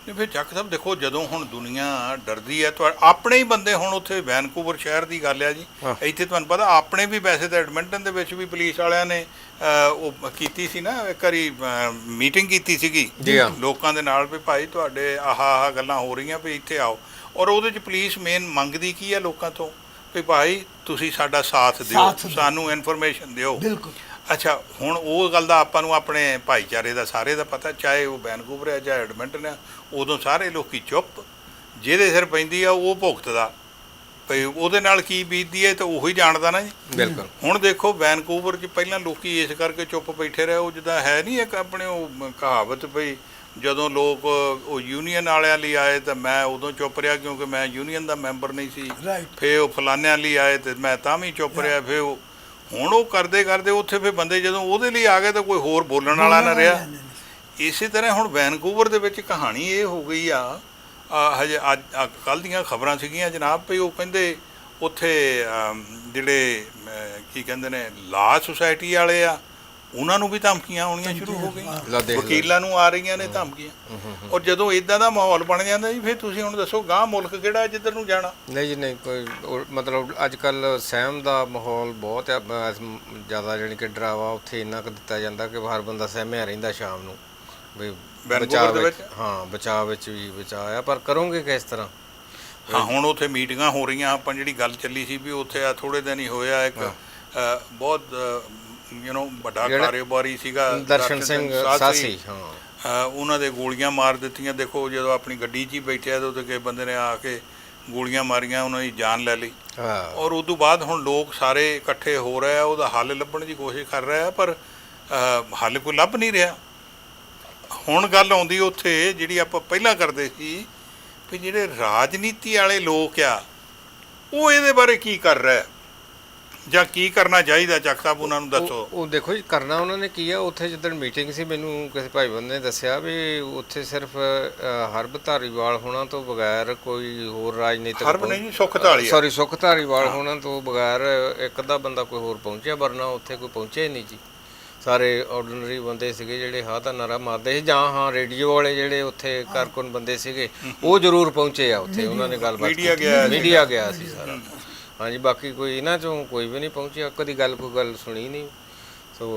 ਤੇ ਫਿਰ ਚੱਕ ਸਾਹਿਬ ਦੇਖੋ ਜਦੋਂ ਹੁਣ ਦੁਨੀਆ ਡਰਦੀ ਹੈ ਤਾਂ ਆਪਣੇ ਹੀ ਬੰਦੇ ਹੁਣ ਉੱਥੇ ਵੈਨਕੂਵਰ ਸ਼ਹਿਰ ਦੀ ਗੱਲ ਆ ਜੀ। ਹਾਂ। ਇੱਥੇ ਤੁਹਾਨੂੰ ਪਤਾ ਆਪਣੇ ਵੀ ਵੈਸੇ ਤਾਂ ਐਡਮਿੰਟਨ ਦੇ ਵਿੱਚ ਵੀ ਪੁਲਿਸ ਵਾਲਿਆਂ ਨੇ ਉਹ ਕੀਤੀ ਸੀ ਨਾ ਇੱਕ ਵਾਰੀ ਮੀਟਿੰਗ ਕੀਤੀ ਸੀਗੀ। ਹਾਂ। ਲੋਕਾਂ ਦੇ ਨਾਲ ਵੀ ਭਾਈ ਤੁਹਾਡੇ ਆਹ ਆਹ ਗੱਲਾਂ ਹੋ ਰਹੀਆਂ ਵੀ ਇੱਥੇ ਆਓ। ਔਰ ਉਹਦੇ ਚ ਪੁਲਿਸ ਮੇਨ ਮੰਗਦੀ ਕੀ ਹੈ ਲੋਕਾਂ ਤੋਂ? ਵੀ ਭਾਈ ਤੁਸੀਂ ਸਾਡਾ ਸਾਥ ਦਿਓ। ਸਾਥ ਦਿਓ। ਸਾਨੂੰ ਇਨਫੋਰਮੇਸ਼ਨ ਦਿਓ। ਬਿਲਕੁਲ। ਅੱਛਾ ਹੁਣ ਉਹ ਗੱਲ ਦਾ ਆਪਾਂ ਨੂੰ ਆਪਣੇ ਭਾਈਚਾਰੇ ਦਾ ਸਾਰੇ ਦਾ ਪਤਾ ਚਾਹੇ ਉਹ ਵੈਨਕੂਵਰ ਹੈ ਜਾਂ ਐਡਮਿੰਟਨ ਹੈ ਉਦੋਂ ਸਾਰੇ ਲੋਕੀ ਚੁੱਪ ਜਿਹਦੇ ਸਿਰ ਪੈਂਦੀ ਆ ਉਹ ਭੁਗਤਦਾ। ਭਈ ਉਹਦੇ ਨਾਲ ਕੀ ਬੀਤਦੀ ਹੈ ਤਾਂ ਉਹੀ ਜਾਣਦਾ ਨਾ ਜੀ। ਬਿਲਕੁਲ। ਹੁਣ ਦੇਖੋ ਵੈਨਕੂਵਰ 'ਚ ਪਹਿਲਾਂ ਲੋਕੀ ਇਸ ਕਰਕੇ ਚੁੱਪ ਬੈਠੇ ਰਹੇ ਉਹ ਜਿੱਦਾਂ ਹੈ ਨਹੀਂ ਇੱਕ ਆਪਣੇ ਉਹ ਕਹਾਵਤ ਭਈ ਜਦੋਂ ਲੋਕ ਉਹ ਯੂਨੀਅਨ ਵਾਲਿਆਂ ਲਈ ਆਏ ਤਾਂ ਮੈਂ ਉਦੋਂ ਚੁੱਪ ਰਿਹਾ ਕਿਉਂਕਿ ਮੈਂ ਯੂਨੀਅਨ ਦਾ ਮੈਂਬਰ ਨਹੀਂ ਸੀ. ਫੇ ਉਹ ਫਲਾਨਿਆਂ ਲਈ ਆਏ ਤੇ ਮੈਂ ਤਾਂ ਵੀ ਚੁੱਪ ਰਿਹਾ ਫੇ ਉਹ ਹੁਣ ਉਹ ਕਰਦੇ ਕਰਦੇ ਉੱਥੇ ਫੇ ਬੰਦੇ ਜਦੋਂ ਉਹਦੇ ਲਈ ਆ ਗਏ ਤਾਂ ਕੋਈ ਹੋਰ ਬੋਲਣ ਵਾਲਾ ਨਾ ਰਿਹਾ। ਇਸੇ ਤਰ੍ਹਾਂ ਹੁਣ ਵੈਨਕੂਵਰ ਦੇ ਵਿੱਚ ਕਹਾਣੀ ਇਹ ਹੋ ਗਈ ਆ ਹਜੇ ਅੱਜ ਕੱਲ ਦੀਆਂ ਖਬਰਾਂ ਸੀਗੀਆਂ ਜਨਾਬ ਵੀ ਉਹ ਕਹਿੰਦੇ ਉੱਥੇ ਜਿਹੜੇ ਕੀ ਕਹਿੰਦੇ ਨੇ ਲਾ ਸੁਸਾਇਟੀ ਵਾਲੇ ਆ ਉਹਨਾਂ ਨੂੰ ਵੀ ਧਮਕੀਆਂ ਆਉਣੀਆਂ ਸ਼ੁਰੂ ਹੋ ਗਈਆਂ। ਵਕੀਲਾਂ ਨੂੰ ਆ ਰਹੀਆਂ ਨੇ ਧਮਕੀਆਂ। ਔਰ ਜਦੋਂ ਇਦਾਂ ਦਾ ਮਾਹੌਲ ਬਣ ਜਾਂਦਾ ਜੀ ਫਿਰ ਤੁਸੀਂ ਹੁਣ ਦੱਸੋ ਗਾਂ ਮੁਲਕ ਕਿਹੜਾ ਜਿੱਧਰ ਨੂੰ ਜਾਣਾ? ਨਹੀਂ ਜੀ ਨਹੀਂ ਕੋਈ ਮਤਲਬ ਅੱਜ ਕੱਲ ਸਹਿਮ ਦਾ ਮਾਹੌਲ ਬਹੁਤ ਜ਼ਿਆਦਾ ਜਾਣੀ ਕਿ ਡਰਾਵਾ ਉੱਥੇ ਇੰਨਾ ਕੁ ਦਿੱਤਾ ਜਾਂਦਾ ਕਿ ਹਰ ਬੰਦਾ ਸਹਿਮਿਆ ਰਹਿੰਦਾ ਸ਼ਾਮ ਨੂੰ। ਵੀ ਵੈਨਕੂਵਰ ਬਚਾਅ ਦੇ ਵਿੱਚ ਵਿੱਚ? ਹਾਂ ਬਚਾਅ ਵਿੱਚ ਵੀ ਬਚਾਇਆ ਪਰ ਕਰੋਗੇ ਕਿਸ ਤਰ੍ਹਾਂ? ਹਾਂ ਹੁਣ ਉੱਥੇ ਮੀਟਿੰਗਾਂ ਹੋ ਰਹੀਆਂ ਆਪਾਂ ਜਿਹੜੀ ਗੱਲ ਚੱਲੀ ਸੀ ਵੀ ਉੱਥੇ ਆ ਥੋੜੇ ਦਿਨ ਹੀ ਹੋਇਆ ਇੱਕ ਅ, ਬਹੁਤ ਯੂ نو ਵੱਡਾ ਜਿਹੜਾ- ਕਾਰੋਬਾਰੀ ਸੀਗਾ ਦਰਸ਼ਨ ਸਿੰਘ ਸਾਸੀ। ਹਾਂ। ਅ, ਉਹਨਾਂ ਦੇ ਗੋਲੀਆਂ ਮਾਰ ਦਿੱਤੀਆਂ ਦੇਖੋ ਜਦੋਂ ਆਪਣੀ ਗੱਡੀ 'ਚ ਹੀ ਬੈਠਿਆ ਤੇ ਉੱਤੇ ਕਿਸੇ ਬੰਦੇ ਨੇ ਆ ਕੇ ਗੋਲੀਆਂ ਮਾਰੀਆਂ ਉਹਨਾਂ ਦੀ ਜਾਨ ਲੈ ਲਈ। ਹਾਂ। ਔਰ ਉਸ ਤੋਂ ਬਾਅਦ ਹੁਣ ਲੋਕ ਸਾਰੇ ਇਕੱਠੇ ਹੋ ਰਹੇ ਆ ਉਹਦਾ ਹੱਲ ਲੱਭਣ ਦੀ ਕੋਸ਼ਿਸ਼ ਕਰ ਰਹੇ ਆ ਪਰ ਅ, ਹੱਲ ਕੋਈ ਲੱਭ ਨਹੀਂ ਰਿਹਾ। ਹੁਣ ਗੱਲ ਆਉਂਦੀ ਉੱਥੇ ਜਿਹੜੀ ਆਪਾਂ ਪਹਿਲਾਂ ਕਰਦੇ ਸੀ ਵੀ ਜਿਹੜੇ ਰਾਜਨੀਤੀ ਵਾਲੇ ਲੋਕ ਆ ਉਹ ਇਹਦੇ ਬਾਰੇ ਕੀ ਕਰ ਰਿਹਾ? ਜਾਂ ਕੀ ਕਰਨਾ ਚਾਹੀਦਾ? ਚੱਕ ਸਾਹਿਬ ਉਹਨਾਂ ਨੂੰ ਦੱਸੋ। ਉਹ ਦੇਖੋ ਜੀ ਕਰਨਾ ਉਹਨਾਂ ਨੇ ਕੀ ਆ? ਉੱਥੇ ਜਿੱਦਣ ਮੀਟਿੰਗ ਸੀ ਮੈਨੂੰ ਕਿਸੇ ਭਾਈ ਬੰਦੇ ਨੇ ਦੱਸਿਆ ਵੀ ਉੱਥੇ ਸਿਰਫ ਹਰਬ ਧਾਰੀਵਾਲ ਹੋਣਾ ਤੋਂ ਬਗੈਰ ਕੋਈ ਹੋਰ ਰਾਜਨੀਤਿਕ ਹਰਬ ਨਹੀਂ ਸੁੱਖ ਧਾਲੀਵਾਲ। ਸੌਰੀ ਸੁੱਖ ਧਾਰੀਵਾਲ ਹੋਣਾ ਤੋਂ ਬਗੈਰ ਇੱਕ ਅੱਧਾ ਬੰਦਾ ਕੋਈ ਹੋਰ ਪਹੁੰਚਿਆ ਵਰਨਾ ਉੱਥੇ ਕੋਈ ਪਹੁੰਚਿਆ ਹੀ ਨਹੀਂ ਜੀ। ਸਾਰੇ ਆਰਡੀਨਰੀ ਬੰਦੇ ਸੀਗੇ ਜਿਹੜੇ ਹਾਂ ਦਾ ਨਾਰਾ ਮਾਰਦੇ ਸੀ ਜਾਂ ਹਾਂ ਰੇਡੀਓ ਵਾਲੇ ਜਿਹੜੇ ਉੱਥੇ ਕਾਰਕੁਨ ਬੰਦੇ ਸੀਗੇ ਉਹ ਜ਼ਰੂਰ ਪਹੁੰਚੇ ਆ ਉੱਥੇ ਉਹਨਾਂ ਨੇ ਗੱਲਬਾਤ ਮੀਡੀਆ ਕੀਤੀ। ਗਿਆ। ਮੀਡੀਆ ਗਿਆ ਸੀ ਸਾਰਾ। ਹਾਂਜੀ ਬਾਕੀ ਕੋਈ ਇਹਨਾਂ ਚੋਂ ਕੋਈ ਵੀ ਨਹੀਂ ਪਹੁੰਚਿਆ ਕਦੀ ਗੱਲ ਕੋਈ ਗੱਲ ਸੁਣੀ ਨਹੀਂ। ਸੋ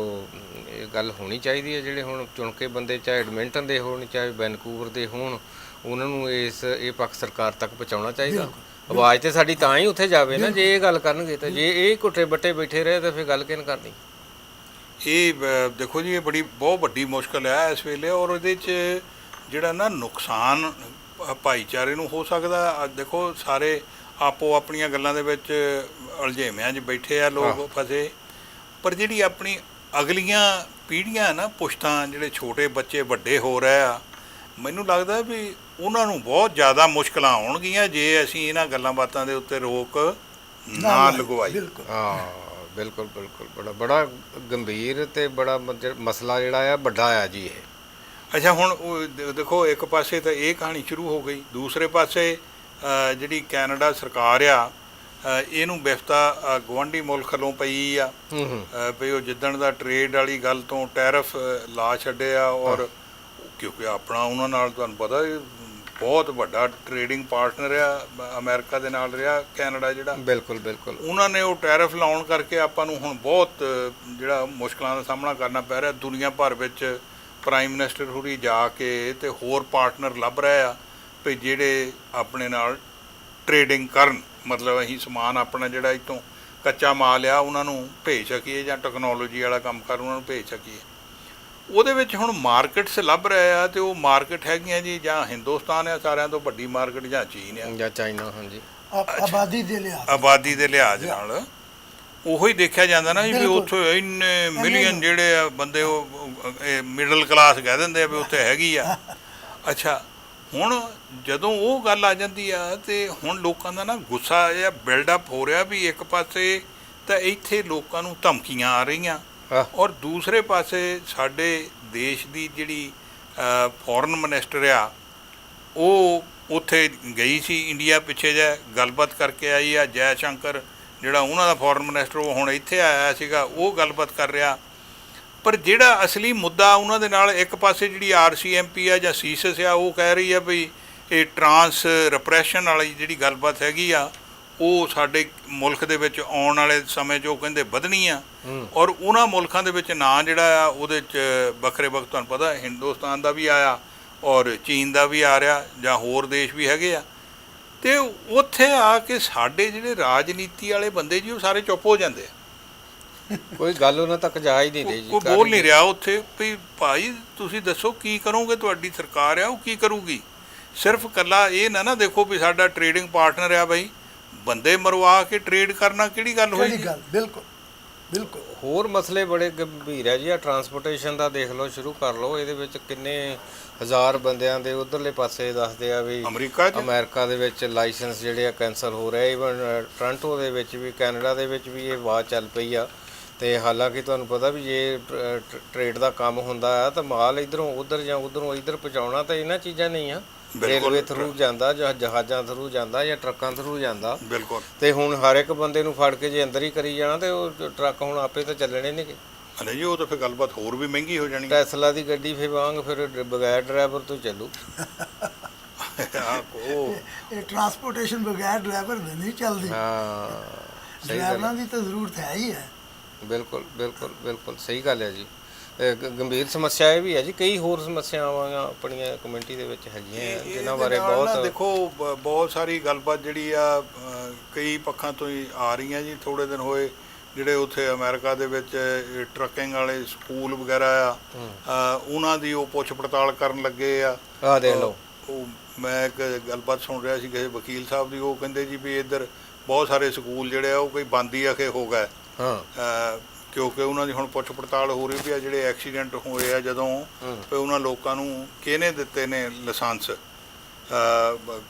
ਇਹ ਗੱਲ ਹੋਣੀ ਚਾਹੀਦੀ ਹੈ ਜਿਹੜੇ ਹੁਣ ਚੁਣ ਕੇ ਬੰਦੇ ਚਾਹੇ ਐਡਮਿੰਟਨ ਦੇ ਹੋਣ ਚਾਹੇ ਵੈਨਕੂਵਰ ਦੇ ਹੋਣ ਉਹਨਾਂ ਨੂੰ ਇਸ ਇਹ ਪੱਖ ਸਰਕਾਰ ਤੱਕ ਪਹੁੰਚਾਉਣਾ ਚਾਹੀਦਾ। ਆਵਾਜ਼ ਤੇ ਸਾਡੀ ਤਾਂ ਹੀ ਉੱਥੇ ਜਾਵੇ ਨਾ ਜੇ ਇਹ ਗੱਲ ਕਰਨਗੇ ਤਾਂ। ਜੇ ਇਹ ਘੁੱਟੇ ਬੱਟੇ ਬੈਠੇ ਰਹੇ ਤਾਂ ਫਿਰ ਗੱਲ ਕਿਨ ਕਰਨੀ? ਇਹ ਦੇਖੋ ਜੀ ਇਹ ਬੜੀ ਬਹੁਤ ਵੱਡੀ ਮੁਸ਼ਕਲ ਹੈ ਇਸ ਵੇਲੇ ਔਰ ਉਹਦੇ 'ਚ ਜਿਹੜਾ ਨਾ ਨੁਕਸਾਨ ਭਾਈਚਾਰੇ ਨੂੰ ਹੋ ਸਕਦਾ। ਦੇਖੋ ਸਾਰੇ ਆਪੋ ਆਪਣੀਆਂ ਗੱਲਾਂ ਦੇ ਵਿੱਚ ਅਲਝੇਵਿਆਂ 'ਚ ਬੈਠੇ ਆ ਲੋਕ ਫਸੇ। ਪਰ ਜਿਹੜੀ ਆਪਣੀ ਅਗਲੀਆਂ ਪੀੜ੍ਹੀਆਂ ਨਾ ਪੁਸ਼ਤਾਂ ਜਿਹੜੇ ਛੋਟੇ ਬੱਚੇ ਵੱਡੇ ਹੋ ਰਹੇ ਆ ਮੈਨੂੰ ਲੱਗਦਾ ਵੀ ਉਹਨਾਂ ਨੂੰ ਬਹੁਤ ਜ਼ਿਆਦਾ ਮੁਸ਼ਕਲਾਂ ਆਉਣਗੀਆਂ ਜੇ ਅਸੀਂ ਇਹਨਾਂ ਗੱਲਾਂ ਬਾਤਾਂ ਦੇ ਉੱਤੇ ਰੋਕ ਨਾ ਲਗਵਾਈ ਬਿਲਕੁਲ। ਹਾਂ। ਬਿਲਕੁਲ ਬਿਲਕੁਲ। ਬੜਾ ਬੜਾ ਗੰਭੀਰ ਤੇ ਬੜਾ ਮਸਲਾ ਜਿਹੜਾ ਆ ਵੱਡਾ ਆ ਜੀ ਇਹ। ਅੱਛਾ ਹੁਣ ਉਹ ਦੇਖੋ ਇੱਕ ਪਾਸੇ ਤਾਂ ਇਹ ਕਹਾਣੀ ਸ਼ੁਰੂ ਹੋ ਗਈ ਦੂਸਰੇ ਪਾਸੇ ਜਿਹੜੀ ਕੈਨੇਡਾ ਸਰਕਾਰ ਆ ਇਹਨੂੰ ਬਿਫਤਾ ਗਵਾਂਢੀ ਮੁਲਕ ਵੱਲੋਂ ਪਈ ਆ। ਵੀ ਉਹ ਜਿੱਦਣ ਦਾ ਟ੍ਰੇਡ ਵਾਲੀ ਗੱਲ ਤੋਂ ਟੈਰਿਫ ਲਾ ਛੱਡਿਆ ਔਰ ਕਿਉਂਕਿ ਆਪਣਾ ਉਹਨਾਂ ਨਾਲ ਤੁਹਾਨੂੰ ਪਤਾ ਬਹੁਤ ਵੱਡਾ ਟ੍ਰੇਡਿੰਗ ਪਾਰਟਨਰ ਆ ਅਮਰੀਕਾ ਦੇ ਨਾਲ ਰਿਹਾ ਕੈਨੇਡਾ ਜਿਹੜਾ। ਬਿਲਕੁਲ ਬਿਲਕੁਲ। ਉਹਨਾਂ ਨੇ ਉਹ ਟੈਰਿਫ ਲਾਉਣ ਕਰਕੇ ਆਪਾਂ ਨੂੰ ਹੁਣ ਬਹੁਤ ਜਿਹੜਾ ਮੁਸ਼ਕਲਾਂ ਦਾ ਸਾਹਮਣਾ ਕਰਨਾ ਪੈ ਰਿਹਾ। ਦੁਨੀਆ ਭਰ ਵਿੱਚ ਪ੍ਰਾਈਮ ਮਿਨਿਸਟਰ ਹੁਰੀ ਜਾ ਕੇ ਤੇ ਹੋਰ ਪਾਰਟਨਰ ਲੱਭ ਰਹੇ ਆ ਵੀ ਜਿਹੜੇ ਆਪਣੇ ਨਾਲ ਟ੍ਰੇਡਿੰਗ ਕਰਨ। ਮਤਲਬ ਅਸੀਂ ਸਮਾਨ ਆਪਣਾ ਜਿਹੜਾ ਇਤੋਂ ਕੱਚਾ ਮਾਲ ਆ ਉਹਨਾਂ ਨੂੰ ਭੇਜ ਸਕੀਏ ਜਾਂ ਟੈਕਨੋਲੋਜੀ ਵਾਲਾ ਕੰਮ ਕਰ ਉਹਨਾਂ ਨੂੰ ਭੇਜ ਸਕੀਏ। ਉਹਦੇ ਵਿੱਚ ਹੁਣ ਮਾਰਕੀਟਸ ਲੱਭ ਰਹੇ ਆ ਤੇ ਉਹ ਮਾਰਕੀਟ ਹੈਗੀਆਂ ਜੀ ਜਾਂ ਹਿੰਦੁਸਤਾਨ ਆ ਸਾਰਿਆਂ ਤੋਂ ਵੱਡੀ ਮਾਰਕੀਟ ਜਾਂ ਚੀਨ ਆ। ਜਾਂ ਚਾਈਨਾ ਹਾਂਜੀ। ਆਬਾਦੀ ਦੇ ਲਿਆ ਆਬਾਦੀ ਦੇ ਲਿਹਾਜ਼ ਨਾਲ। ਉਹੋ ਹੀ ਦੇਖਿਆ ਜਾਂਦਾ ਨਾ ਜੀ ਵੀ। ਉੱਥੇ ਇੰਨੇ ਮਿਲੀਅਨ ਜਿਹੜੇ ਆ ਬੰਦੇ ਉਹ ਮਿਡਲ ਕਲਾਸ ਕਹਿ ਦਿੰਦੇ ਆ ਵੀ ਉੱਥੇ ਹੈਗੀ ਆ। ਅੱਛਾ ਹੁਣ ਜਦੋਂ ਉਹ ਗੱਲ ਆ ਜਾਂਦੀ ਆ ਤੇ ਹੁਣ ਲੋਕਾਂ ਦਾ ਨਾ ਗੁੱਸਾ ਇਹ ਬਿਲਡ ਅਪ ਹੋ ਰਿਹਾ ਵੀ ਇੱਕ ਪਾਸੇ ਤਾਂ ਇੱਥੇ ਲੋਕਾਂ ਨੂੰ ਧਮਕੀਆਂ ਆ ਰਹੀਆਂ। ਔਰ ਦੂਸਰੇ ਪਾਸੇ ਸਾਡੇ ਦੇਸ਼ ਦੀ ਜਿਹੜੀ ਫੋਰਨ ਮਿਨਿਸਟਰ ਆ, ਉਹ ਉੱਥੇ ਗਈ ਸੀ ਇੰਡੀਆ ਪਿੱਛੇ ਜੇ ਗੱਲਬਾਤ ਕਰਕੇ ਆਈ ਆ, ਜੈ ਸ਼ੰਕਰ, ਜਿਹੜਾ ਉਹਨਾਂ ਦਾ ਫੋਰਨ ਮਿਨਿਸਟਰ ਉਹ ਹੁਣ ਇੱਥੇ ਆਇਆ ਸੀਗਾ, ਉਹ ਗੱਲਬਾਤ ਕਰ ਰਿਹਾ। ਪਰ ਜਿਹੜਾ ਅਸਲੀ ਮੁੱਦਾ ਉਹਨਾਂ ਦੇ ਨਾਲ, ਇੱਕ ਪਾਸੇ ਜਿਹੜੀ ਆਰਸੀਐਮਪੀ ਆ ਜਾਂ ਸੀਸਸ ਆ, ਉਹ ਕਹਿ ਰਹੀ ਆ ਵੀ ਇਹ ਟਰਾਂਸ ਰਿਪਰੈਸ਼ਨ ਵਾਲੀ ਜਿਹੜੀ ਗੱਲਬਾਤ ਹੈਗੀ ਆ ਉਹ ਸਾਡੇ ਮੁਲਕ ਦੇ ਵਿੱਚ ਆਉਣ ਵਾਲੇ ਸਮੇਂ 'ਚ ਉਹ ਕਹਿੰਦੇ ਵਧਣੀ ਆ ਔਰ ਉਹਨਾਂ ਮੁਲਕਾਂ ਦੇ ਵਿੱਚ ਨਾਂ ਜਿਹੜਾ ਆ ਉਹਦੇ 'ਚ ਵੱਖਰੇ ਵਕਤ ਤੁਹਾਨੂੰ ਪਤਾ ਹਿੰਦੁਸਤਾਨ ਦਾ ਵੀ ਆਇਆ ਔਰ ਚੀਨ ਦਾ ਵੀ ਆ ਰਿਹਾ ਜਾਂ ਹੋਰ ਦੇਸ਼ ਵੀ ਹੈਗੇ ਆ। ਤੇ ਉੱਥੇ ਆ ਕੇ ਸਾਡੇ ਜਿਹੜੇ ਰਾਜਨੀਤੀ ਵਾਲੇ ਬੰਦੇ ਜੀ ਉਹ ਸਾਰੇ ਚੁੱਪ ਹੋ ਜਾਂਦੇ ਆ। ਕੋਈ ਗੱਲ ਉਹਨਾਂ ਤੱਕ ਜਾ ਹੀ ਨਹੀਂ ਰਹੀ ਜੀ ਕੋਈ ਬੋਲ ਨਹੀਂ ਰਿਹਾ ਉੱਥੇ ਵੀ ਭਾਈ ਤੁਸੀਂ ਦੱਸੋ ਕੀ ਕਰੋਗੇ ਤੁਹਾਡੀ ਸਰਕਾਰ ਆ ਉਹ ਕੀ ਕਰੂਗੀ? ਸਿਰਫ ਕੱਲਾ ਇਹ ਨਾ ਨਾ ਦੇਖੋ ਵੀ ਸਾਡਾ ਟ੍ਰੇਡਿੰਗ ਪਾਰਟਨਰ ਆ ਬਾਈ। ਬੰਦੇ ਮਰਵਾ ਕੇ ਟ੍ਰੇਡ ਕਰਨਾ ਕਿਹੜੀ ਗੱਲ ਹੋਈ? ਕਿਹੜੀ ਗੱਲ? ਬਿਲਕੁਲ ਬਿਲਕੁਲ। ਹੋਰ ਮਸਲੇ ਬੜੇ ਗੰਭੀਰ ਹੈ ਜੀ। ਆ ਟਰਾਂਸਪੋਰਟੇਸ਼ਨ ਦਾ ਦੇਖ ਲਓ ਸ਼ੁਰੂ ਕਰ ਲਓ। ਇਹਦੇ ਵਿੱਚ ਕਿੰਨੇ ਹਜ਼ਾਰ ਬੰਦਿਆਂ ਦੇ ਉਧਰਲੇ ਪਾਸੇ ਦੱਸਦੇ ਆ ਵੀ ਅਮਰੀਕਾ 'ਚ? ਅਮਰੀਕਾ ਦੇ ਵਿੱਚ ਲਾਇਸੈਂਸ ਜਿਹੜੇ ਆ ਕੈਨਸਲ ਹੋ ਰਹੇ। ਇਵਨ ਟ੍ਰਾਂਟੋ ਦੇ ਵਿੱਚ ਵੀ ਕੈਨੇਡਾ ਦੇ ਵਿੱਚ ਵੀ ਇਹ ਆਵਾਜ਼ ਚੱਲ ਪਈ ਆ। ਤੇ ਹਾਲਾਂਕਿ ਤੁਹਾਨੂੰ ਪਤਾ ਵੀ ਜੇ ਟ੍ਰੇਡ ਦਾ ਕੰਮ ਹੁੰਦਾ ਆ ਤਾਂ ਮਾਲ ਇਧਰੋਂ ਉਧਰ ਜਾਂ ਉਧਰੋਂ ਇਧਰ ਪਹੁੰਚਾਉਣਾ ਤਾਂ ਇਹਨਾਂ ਚੀਜ਼ਾਂ ਨਹੀਂ ਆ। ਰੇਲਵੇ ਥਰੂ ਜਾਂਦਾ ਜਾਂ ਜਹਾਜ਼ਾਂ ਥਰੂ ਜਾਂਦਾ ਜਾਂ ਟਰੱਕਾਂ ਥਰੂ ਜਾਂਦਾ। ਬਿਲਕੁਲ। ਤੇ ਹੁਣ ਹਰ ਇੱਕ ਬੰਦੇ ਨੂੰ ਫੜ ਕੇ ਜੇ ਅੰਦਰ ਹੀ ਕਰੀ ਜਾਣਾ ਤੇ ਉਹ ਟਰੱਕ ਹੁਣ ਆਪੇ ਤਾਂ ਚੱਲਣੇ ਨਹੀਂਗੇ ਅਰੇ ਜੀ ਉਹ ਤਾਂ ਫਿਰ ਗੱਲਬਾਤ ਹੋਰ ਵੀ ਮਹਿੰਗੀ ਹੋ ਜਾਣੀ। ਟੈਸਲਾ ਦੀ ਗੱਡੀ ਫੇ ਵਾਂਗ ਫਿਰ ਬਗੈਰ ਡਰਾਈਵਰ ਤੋਂ ਚੱਲੂ। ਉਹ। ਇਹ ਟਰਾਂਸਪੋਰਟੇਸ਼ਨ ਬਗੈਰ ਡਰਾਈਵਰ ਦੇ ਨਹੀਂ ਚੱਲਦੀ। ਹਾਂ ਸਹੀ ਗੱਲ ਡਰਾਈਵਰਾਂ ਦੀ ਤਾਂ ਜ਼ਰੂਰਤ ਹੈ ਹੀ ਹੈ। ਬਿਲਕੁਲ ਬਿਲਕੁਲ ਬਿਲਕੁਲ ਸਹੀ ਗੱਲ ਹੈ ਜੀ। ਗ- ਗੰਭੀਰ ਸਮੱਸਿਆ ਇਹ ਵੀ ਹੈ ਜੀ। ਕਈ ਹੋਰ ਸਮੱਸਿਆਵਾਂ ਆਪਣੀਆਂ ਕਮਿਊਨਿਟੀ ਦੇ ਵਿੱਚ ਹੈਗੀਆਂ ਇਹ- ਜਿਨ੍ਹਾਂ ਇਹਦੇ ਬਾਰੇ ਨਾਲ ਨਾ ਬਹੁਤ ਦੇਖੋ ਬ- ਬਹੁਤ ਸਾਰੀ ਗੱਲਬਾਤ ਜਿਹੜੀ ਆ ਅ, ਕਈ ਪੱਖਾਂ ਤੋਂ ਹੀ ਆ ਰਹੀਆਂ ਜੀ। ਥੋੜੇ ਦਿਨ ਹੋਏ ਜਿਹੜੇ ਉੱਥੇ ਅਮਰੀਕਾ ਦੇ ਵਿੱਚ ਇਹ ਟਰੱਕਿੰਗ ਵਾਲੇ ਸਕੂਲ ਵਗੈਰਾ ਆ ਅ, ਉਹਨਾਂ ਦੀ ਉਹ ਪੁੱਛ ਪੜਤਾਲ ਕਰਨ ਲੱਗੇ ਆ। ਆਹ ਦੇਖ ਲਓ। ਉਹ ਮੈਂ ਇੱਕ ਗੱਲਬਾਤ ਸੁਣ ਰਿਹਾ ਸੀ ਕਿਸੇ ਵਕੀਲ ਸਾਹਿਬ ਦੀ। ਉਹ ਕਹਿੰਦੇ ਜੀ ਵੀ ਇੱਧਰ ਬਹੁਤ ਸਾਰੇ ਸਕੂਲ ਜਿਹੜੇ ਆ ਉਹ ਕੋਈ ਬੰਦ ਹੀ ਆਖੇ ਹੋ ਗਏ। ਹਾਂ। ਅ, ਕਿਉਂਕਿ ਉਹਨਾਂ ਦੀ ਹੁਣ ਪੁੱਛ ਪੜਤਾਲ ਹੋ ਰਹੀ ਵੀ ਆ ਜਿਹੜੇ ਐਕਸੀਡੈਂਟ ਹੋਏ ਆ ਜਦੋਂ ਤੇ ਉਹਨਾਂ ਲੋਕਾਂ ਨੂੰ ਕਿਹਨੇ ਦਿੱਤੇ ਨੇ ਲਾਇਸੈਂਸ?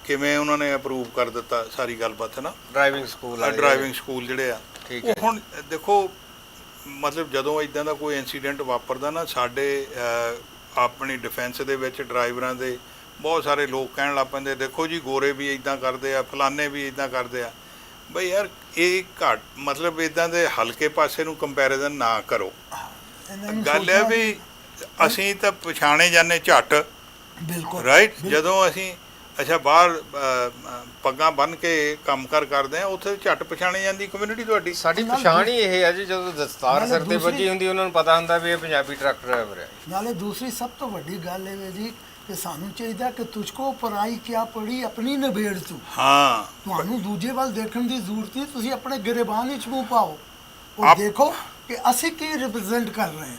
ਕਿਵੇਂ ਉਹਨਾਂ ਨੇ ਅਪਰੂਵ ਕਰ ਦਿੱਤਾ ਸਾਰੀ ਗੱਲਬਾਤ ਹੈ ਨਾ ਡਰਾਈਵਿੰਗ ਸਕੂਲ ਵਾਲੇ ਡਰਾਈਵਿੰਗ ਸਕੂਲ ਜਿਹੜੇ ਆ। ਠੀਕ ਉਹ ਹੁਣ ਦੇਖੋ ਮਤਲਬ ਜਦੋਂ ਇਦਾਂ ਦਾ ਕੋਈ ਇਨਸੀਡੈਂਟ ਵਾਪਰਦਾ ਨਾ ਸਾਡੇ ਆਪਣੀ ਡਿਫੈਂਸ ਦੇ ਵਿੱਚ ਡਰਾਈਵਰਾਂ ਦੇ ਬਹੁਤ ਸਾਰੇ ਲੋਕ ਕਹਿਣ ਲੱਗ ਪੈਂਦੇ ਦੇਖੋ ਜੀ ਗੋਰੇ ਵੀ ਇਦਾਂ ਕਰਦੇ ਆ ਫਲਾਣੇ ਵੀ ਇਦਾਂ ਕਰਦੇ ਆ। ਬਈ ਯਾਰ ਇਹ ਘੱਟ ਮਤਲਬ ਇਦਾਂ ਦੇ ਹਲਕੇ ਪਾਸੇ ਨੂੰ ਕੰਪੈਰੀਜ਼ਨ ਨਾ ਕਰੋ। ਗੱਲ ਹੈ ਵੀ ਅਸੀਂ ਤਾਂ ਪਛਾਣੇ ਜਾਂਦੇ ਝੱਟ। ਬਿਲਕੁਲ ਰਾਈਟ ਜਦੋਂ ਅਸੀਂ ਅੱਛਾ ਬਾਹਰ ਪੱਗਾਂ ਬੰਨ ਕੇ ਕੰਮ ਕਰ ਕਰਦੇ ਆ ਉੱਥੇ ਝੱਟ ਪਛਾਣੇ ਜਾਂਦੀ ਕਮਿਊਨਿਟੀ ਤੁਹਾਡੀ। ਸਾਡੀ ਪਛਾਣ ਹੀ ਇਹ ਹੈ ਜੀ ਜਦੋਂ ਦਸਤਾਰ ਸਿਰ ਤੇ ਵੱਜੀ ਹੁੰਦੀ ਉਹਨਾਂ ਨੂੰ ਪਤਾ ਹੁੰਦਾ ਵੀ ਇਹ ਪੰਜਾਬੀ ਟਰੱਕ ਡਰਾਈਵਰ ਹੈ। ਨਾਲੇ ਦੂਸਰੀ ਸਭ ਤੋਂ ਵੱਡੀ ਗੱਲ ਇਹ ਹੈ ਜੀ ਕਿ ਸਾਨੂੰ ਚਾਹੀਦਾ ਕਿ ਤੁਝਕੋ ਪਰਾਈ ਕਿਆ ਪੜੀ ਆਪਣੀ ਨਿਬੇੜ ਤੂੰ। ਹਾਂ। ਤੁਹਾਨੂੰ ਦੂਜੇ ਵੱਲ ਦੇਖਣ ਦੀ ਜ਼ਰੂਰਤ ਨਹੀਂ ਤੁਸੀਂ ਆਪਣੇ ਗਰੇਬਾਨ ਵਿੱਚ ਮੂੰਹ ਪਾਓ। ਉਹ ਆਪ- ਦੇਖੋ ਕਿ ਅਸੀਂ ਕੀ ਰਿਪਰੈਜ਼ੈਂਟ ਕਰ ਰਹੇ ਹਾਂ।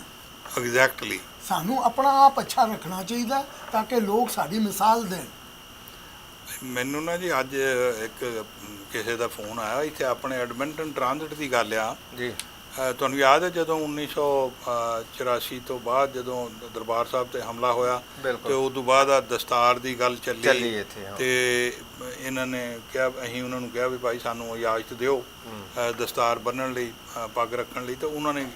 ਐਗਜ਼ੈਕਟਲੀ ਸਾਨੂੰ ਆਪਣਾ ਆਪ ਅੱਛਾ ਰੱਖਣਾ ਚਾਹੀਦਾ ਤਾਂ ਕਿ ਲੋਕ ਸਾਡੀ ਮਿਸਾਲ ਦੇਣ। ਮੈਨੂੰ ਨਾ ਜੀ ਅੱਜ ਇੱਕ ਕਿਸੇ ਦਾ ਫੋਨ ਆਇਆ ਇੱਥੇ ਆਪਣੇ ਐਡਮਿੰਟਨ ਟ੍ਰਾਂਜ਼ਿਟ ਦੀ ਗੱਲ ਆ। ਜੀ। ਤੁਹਾਨੂੰ ਯਾਦ ਹੈ ਜਦੋਂ 1984 ਤੋਂ ਬਾਅਦ ਜਦੋਂ ਦਰਬਾਰ ਸਾਹਿਬ ਤੇ ਹਮਲਾ ਹੋਇਆ। ਤੇ ਉਸ ਤੋਂ ਬਾਅਦ ਆ ਦਸਤਾਰ ਦੀ ਗੱਲ ਚੱਲੀ ਚੱਲੀ ਇੱਥੇ, ਹਾਂ। ਤੇ ਇਹਨਾਂ ਨੇ ਕਿਹਾ ਅਸੀਂ ਉਹਨਾਂ ਨੂੰ ਕਿਹਾ ਵੀ ਭਾਈ ਸਾਨੂੰ ਇਜਾਜ਼ਤ ਦਿਓ ਦਸਤਾਰ ਬੰਨਣ ਲਈ ਪੱਗ ਰੱਖਣ ਲਈ ਤੇ ਉਹਨਾਂ ਨੇ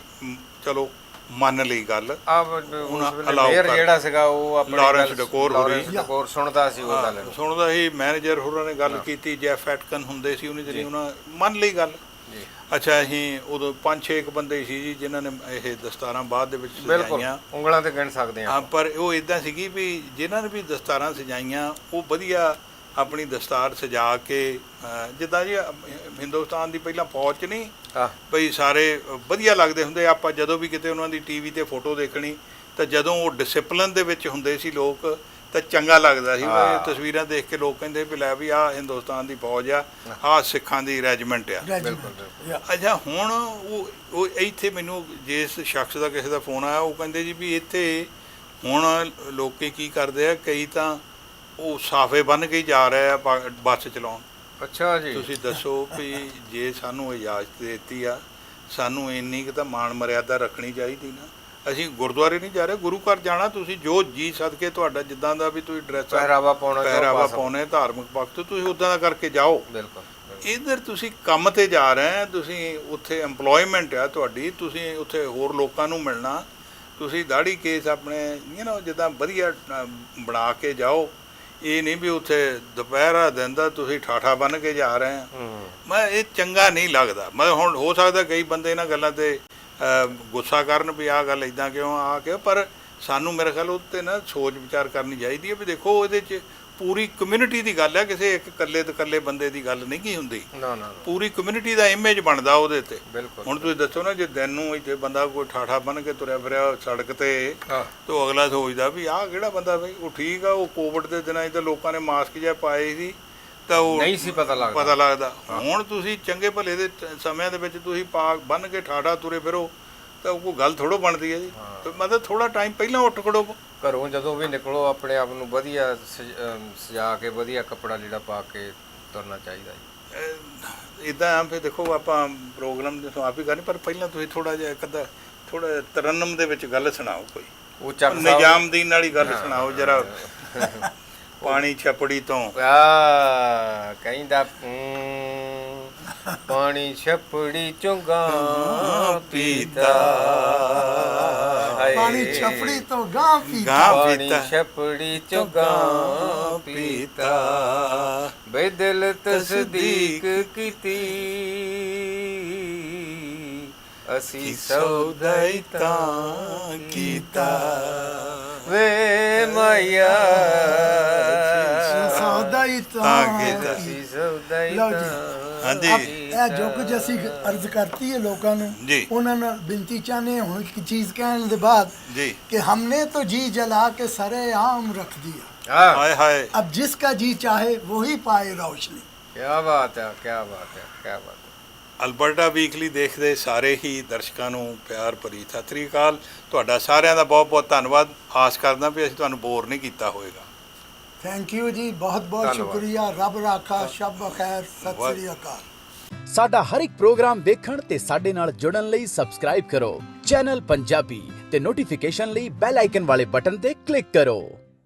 ਚਲੋ ਮੰਨ ਲਈ ਗੱਲ ਆ ਉਹਨਾਂ ਮੇਅਰ ਜਿਹੜਾ ਸੀਗਾ ਉਹ ਆਪਣੀ ਲਾਰੈਂਸ ਡਕੋਰ ਹੋਰੀ। ਡਕੋਰ ਸੁਣਦਾ ਸੀ ਉਹ ਗੱਲ ਸੁਣਦਾ ਸੀ ਮੈਨੇਜਰ ਹੋਰਾਂ ਨੇ ਗੱਲ ਕੀਤੀ ਜੈਫ ਐਟਕਨ ਹੁੰਦੇ ਸੀ ਉਹਨੇ ਜਿਹੜੀ ਉਹਨਾਂ ਮੰਨ ਲਈ ਗੱਲ ਅੱਛਾ ਅਸੀਂ ਉਦੋਂ ਪੰਜ ਛੇ ਇੱਕ ਬੰਦੇ ਸੀ ਜੀ ਜਿਨ੍ਹਾਂ ਨੇ ਇਹ ਦਸਤਾਰਾਂ ਬਾਅਦ ਦੇ ਵਿੱਚ ਬਿਲਕੁਲ ਸਜਾਈਆਂ। ਉਂਗਲਾਂ ਤੇ ਗਿਣ ਸਕਦੇ ਹਾਂ ਹਾਂ ਪਰ ਉਹ ਇਦਾਂ ਸੀਗੀ ਵੀ ਜਿਨ੍ਹਾਂ ਨੇ ਵੀ ਦਸਤਾਰਾਂ ਸਜਾਈਆਂ ਉਹ ਵਧੀਆ ਆਪਣੀ ਦਸਤਾਰ ਸਜਾ ਕੇ ਅਹ, ਜਿੱਦਾਂ ਜੀ ਅਹ, ਹਿੰਦੁਸਤਾਨ ਦੀ ਪਹਿਲਾਂ ਫੌਜ 'ਚ ਨਹੀਂ ਆ ਬਈ ਸਾਰੇ ਵਧੀਆ ਲੱਗਦੇ ਹੁੰਦੇ ਆਪਾਂ ਜਦੋਂ ਵੀ ਕਿਤੇ ਉਹਨਾਂ ਦੀ ਟੀਵੀ ਤੇ ਫੋਟੋ ਦੇਖਣੀ ਤਾਂ ਜਦੋਂ ਉਹ ਡਿਸਪਲਿਨ ਦੇ ਵਿੱਚ ਹੁੰਦੇ ਸੀ ਲੋਕ ਤਾਂ ਚੰਗਾ ਲੱਗਦਾ ਸੀ। ਵੀ ਇਹ ਹਾਂ। ਤਸਵੀਰਾਂ ਦੇਖ ਕੇ ਲੋਕ ਕਹਿੰਦੇ ਵੀ ਲੈ ਵੀ ਆ ਹਿੰਦੁਸਤਾਨ ਦੀ ਫੌਜ ਆ ਆ ਸਿੱਖਾਂ ਦੀ ਰੈਜੀਮੈਂਟ ਆ। yeah. ਅੱਛਾ ਹੁਣ ਉਹ ਉਹ ਇੱਥੇ ਮੈਨੂੰ ਜਿਸ ਸ਼ਖਸ ਦਾ ਕਿਸੇ ਦਾ ਫੋਨ ਆਇਆ ਉਹ ਕਹਿੰਦੇ ਜੀ ਵੀ ਇੱਥੇ ਹੁਣ ਲੋਕੀ ਕੀ ਕਰਦੇ ਆ ਕਈ ਤਾਂ ਉਹ ਸਾਫੇ ਬੰਨ ਕੇ ਜਾ ਰਹੇ ਆ ਬੱਸ ਚਲਾਉਣ। ਅੱਛਾ ਜੀ। ਤੁਸੀਂ ਦੱਸੋ ਵੀ ਜੇ ਸਾਨੂੰ ਇਜਾਜ਼ਤ ਦਿੱਤੀ ਆ ਸਾਨੂੰ ਇੰਨੀ ਕੁ ਤਾਂ ਮਾਣ ਮਰਿਆਦਾ ਰੱਖਣੀ ਚਾਹੀਦੀ ਨਾ। ਅਸੀਂ ਗੁਰਦੁਆਰੇ ਨਹੀਂ ਜਾ ਰਹੇ ਗੁਰੂ ਘਰ ਜਾਣਾ ਤੁਸੀਂ ਜੋ ਜੀ ਸਦਕੇ ਤੁਹਾਡਾ ਜਿੱਦਾਂ ਦਾ ਵੀ ਤੁਸੀਂ ਡਰੈਸ ਪਹਿਰਾਵਾ ਪਾਉਣਾ ਪਹਿਰਾਵਾ। ਪਾਉਣੇ ਧਾਰਮਿਕ ਪੱਖ ਤੋਂ ਤੁਸੀਂ ਉਦਾਂ ਦਾ ਕਰਕੇ ਜਾਓ। ਬਿਲਕੁਲ ਇਧਰ ਤੁਸੀਂ ਕੰਮ ਤੇ ਜਾ ਰਹੇ ਆ ਤੁਸੀਂ ਉੱਥੇ EMPLOYMENT ਆ ਤੁਹਾਡੀ ਤੁਸੀਂ ਉੱਥੇ ਹੋਰ ਲੋਕਾਂ ਨੂੰ ਮਿਲਣਾ ਤੁਸੀਂ ਦਾੜੀ ਕੇਸ ਆਪਣੇ ਯੂ نو ਜਿੱਦਾਂ ਵਧੀਆ ਬਣਾ ਕੇ ਜਾਓ। ਇਹ ਨਹੀਂ ਵੀ ਉੱਥੇ ਦੁਪਹਿਰਾ ਦਿਨ ਦਾ ਤੁਸੀਂ ਠਾਠਾ ਬਨ ਕੇ ਜਾ ਰਹੇ ਆ ਹੂੰ। ਮੈਂ ਇਹ ਚੰਗਾ ਨਹੀਂ ਲੱਗਦਾ। ਮੈਂ ਹੁਣ ਹੋ ਸਕਦਾ ਕਈ ਬੰਦੇ ਇਹਨਾਂ ਗੱਲਾਂ ਤੇ ਗੁੱਸਾ ਕਰਨ ਵੀ ਆਹ ਗੱਲ ਇਦਾਂ ਕਿਉਂ ਆ ਕੇ ਪਰ ਸਾਨੂੰ ਮੇਰੇ ਖਿਆਲ ਉੱਤੇ ਨਾ ਸੋਚ ਵਿਚਾਰ ਕਰਨੀ ਚਾਹੀਦੀ ਹੈ ਵੀ ਦੇਖੋ ਇਹਦੇ 'ਚ ਪੂਰੀ ਕਮਿਊਨਿਟੀ ਦੀ ਗੱਲ ਹੈ ਕਿਸੇ ਇੱਕ ਇਕੱਲੇ ਤੇ ਇਕੱਲੇ ਬੰਦੇ ਦੀ ਗੱਲ ਨਹੀਂ ਕੀ ਹੁੰਦੀ। ਨਾ ਨਾ ਪੂਰੀ ਕਮਿਊਨਿਟੀ ਦਾ ਇਮੇਜ ਬਣਦਾ ਉਹਦੇ ਤੇ। ਬਿਲਕੁਲ। ਹੁਣ ਤੁਸੀਂ ਦੱਸੋ ਨਾ ਜੇ ਦਿਨ ਨੂੰ ਇੱਥੇ ਬੰਦਾ ਕੋਈ ਠਾਠਾ ਬਨ ਕੇ ਤੁਰਿਆ ਫਿਰਿਆ ਸੜਕ ਤੇ ਤੇ ਅਗਲਾ ਸੋਚਦਾ ਵੀ ਆਹ ਕਿਹੜਾ ਬੰਦਾ ਬਈ ਉਹ ਠੀਕ ਆ ਉਹ ਕੋਵਿਡ ਦੇ ਦਿਨਾਂ 'ਚ ਤਾਂ ਲੋਕਾਂ ਨੇ ਮਾਸਕ ਜਿਹਾ ਪਾਏ ਸੀ। ਤਾਂ ਉਹ ਨਹੀਂ ਸੀ ਪਤਾ ਲੱਗਦਾ। ਪਤਾ ਲੱਗਦਾ। ਹੁਣ ਤੁਸੀਂ ਚੰਗੇ ਭਲੇ ਦੇ ਟ- ਸਮਿਆਂ ਦੇ ਵਿੱਚ ਤੁਸੀਂ ਪਾਕ ਬੰਨ ਕੇ ਠਾਠਾ ਤੁਰੇ ਫਿਰੋ ਤਾਂ ਉਹ ਕੋਈ ਗੱਲ ਥੋੜੋ ਬਣਦੀ ਹੈ ਜੀ। ਤੇ ਮਤਲਬ ਥੋੜਾ ਟਾਈਮ ਪਹਿਲਾਂ ਉੱਠ ਖੜੋ। ਘਰੋਂ ਜਦੋਂ ਵੀ ਨਿਕਲੋ ਆਪਣੇ ਆਪ ਨੂੰ ਵਧੀਆ ਸਜ- ਅਮ ਸਜਾ ਕੇ ਵਧੀਆ ਕੱਪੜਾ ਲੀੜਾ ਪਾ ਕੇ ਤੁਰਨਾ ਚਾਹੀਦਾ ਜੀ। ਇਦਾਂ ਆ ਫਿਰ ਦੇਖੋ ਆਪਾਂ ਪ੍ਰੋਗਰਾਮ ਦੇ ਤੋਂ ਆਪ ਹੀ ਕਰਨੀ ਪਰ ਪਹਿਲਾਂ ਤੁਸੀਂ ਥੋੜਾ ਜਿਹਾ ਅੱਧਾ ਥੋੜਾ ਤਰਨਮ ਦੇ ਵਿੱਚ ਗੱਲ ਸੁਣਾਓ ਕੋਈ। ਉਹ ਚੱਕ ਸਾਹਿਬ ਨਿਜ਼ਾਮਦੀਨ ਵਾਲੀ ਗੱਲ ਸੁਣਾਓ ਜਰਾ। ਪਾਣੀ ਛਪੜੀ ਤੋਂ। ਆ ਕਹਿੰਦਾ ਪਾਣੀ ਛਪੜੀ ਚੁੰਗਾ ਪੀਤਾ। ਪਾਣੀ ਛਪੜੀ ਤੋਂ ਗਾਂ ਪੀਤਾ। ਪਾਣੀ ਛਪੜੀ ਚੁੰਗਾ ਪੀਤਾ। ਬੇ ਦਿਲ ਤਸਦੀਕ ਕੀਤੀ। ਅਸੀਂ ਸੌਦਾਈ ਤਾਂ ਕੀਤਾ। ਵੇ ਮਾਇਆ ਸੌਦਾ ਹੀ ਤਾਂ ਤਾਂ ਕੀਤਾ। ਅਸੀਂ ਸੌਦਾਈ ਲਓ ਜੀ। ਤਾਂ ਹਾਂਜੀ। ਅਬ ਇਹ ਜੋ ਕੁਝ ਅਸੀਂ ਅਰਜ਼ ਕਰਤੀ ਹੈ ਲੋਕਾਂ ਨੂੰ ਜੀ। ਉਹਨਾਂ ਨਾਲ ਬੇਨਤੀ ਚਾਹਨੇ ਹੁਣ ਇੱਕ ਚੀਜ਼ ਕਹਿਣ ਦੇ ਬਾਅਦ ਜੀ कि हमने तो जी जला के सरे आम रख दिया ਹਾਂ ਹਾਏ ਹਾਏ अब जिसका जी चाहे वही पाए रोशनी ਕੀ ਬਾਤ ਹੈ ਕੀ ਬਾਤ ਹੈ ਕੀ ਬਾਤ ਹੈ ਅਲਬਰਟਾ ਵੀਕਲੀ ਦੇਖਦੇ ਸਾਰੇ ਹੀ ਦਰਸ਼ਕਾਂ ਨੂੰ ਪਿਆਰ ਭਰੀ ਸਤਿ ਤੁਹਾਡਾ ਸਾਰਿਆਂ ਦਾ ਬਹੁਤ-ਬਹੁਤ ਧੰਨਵਾਦ। ਆਸ ਕਰਦਾ ਵੀ ਅਸੀਂ ਤੁਹਾਨੂੰ ਬੋਰ ਨਹੀਂ ਕੀਤਾ ਹੋਵੇਗਾ। ਥੈਂਕ ਯੂ ਜੀ ਬਹੁਤ-ਬਹੁਤ ਸ਼ੁਕਰੀਆ। ਰੱਬ ਰਾਖਾ ਸ਼ਬ ਖੈਰ ਸਤਿ ਸ੍ਰੀ ਅਕਾਲ। ਸਾਡਾ ਹਰ ਇੱਕ ਪ੍ਰੋਗਰਾਮ ਦੇਖਣ ਤੇ ਸਾਡੇ ਨਾਲ ਜੁੜਨ ਲਈ ਸਬਸਕ੍ਰਾਈਬ ਕਰੋ। ਚੈਨਲ ਪੰਜਾਬੀ ਤੇ ਨੋਟੀਫਿਕੇਸ਼ਨ ਲਈ ਬੈਲ ਆਈਕਨ ਵਾਲੇ ਬਟਨ ਤੇ ਕਲਿੱਕ ਕਰੋ।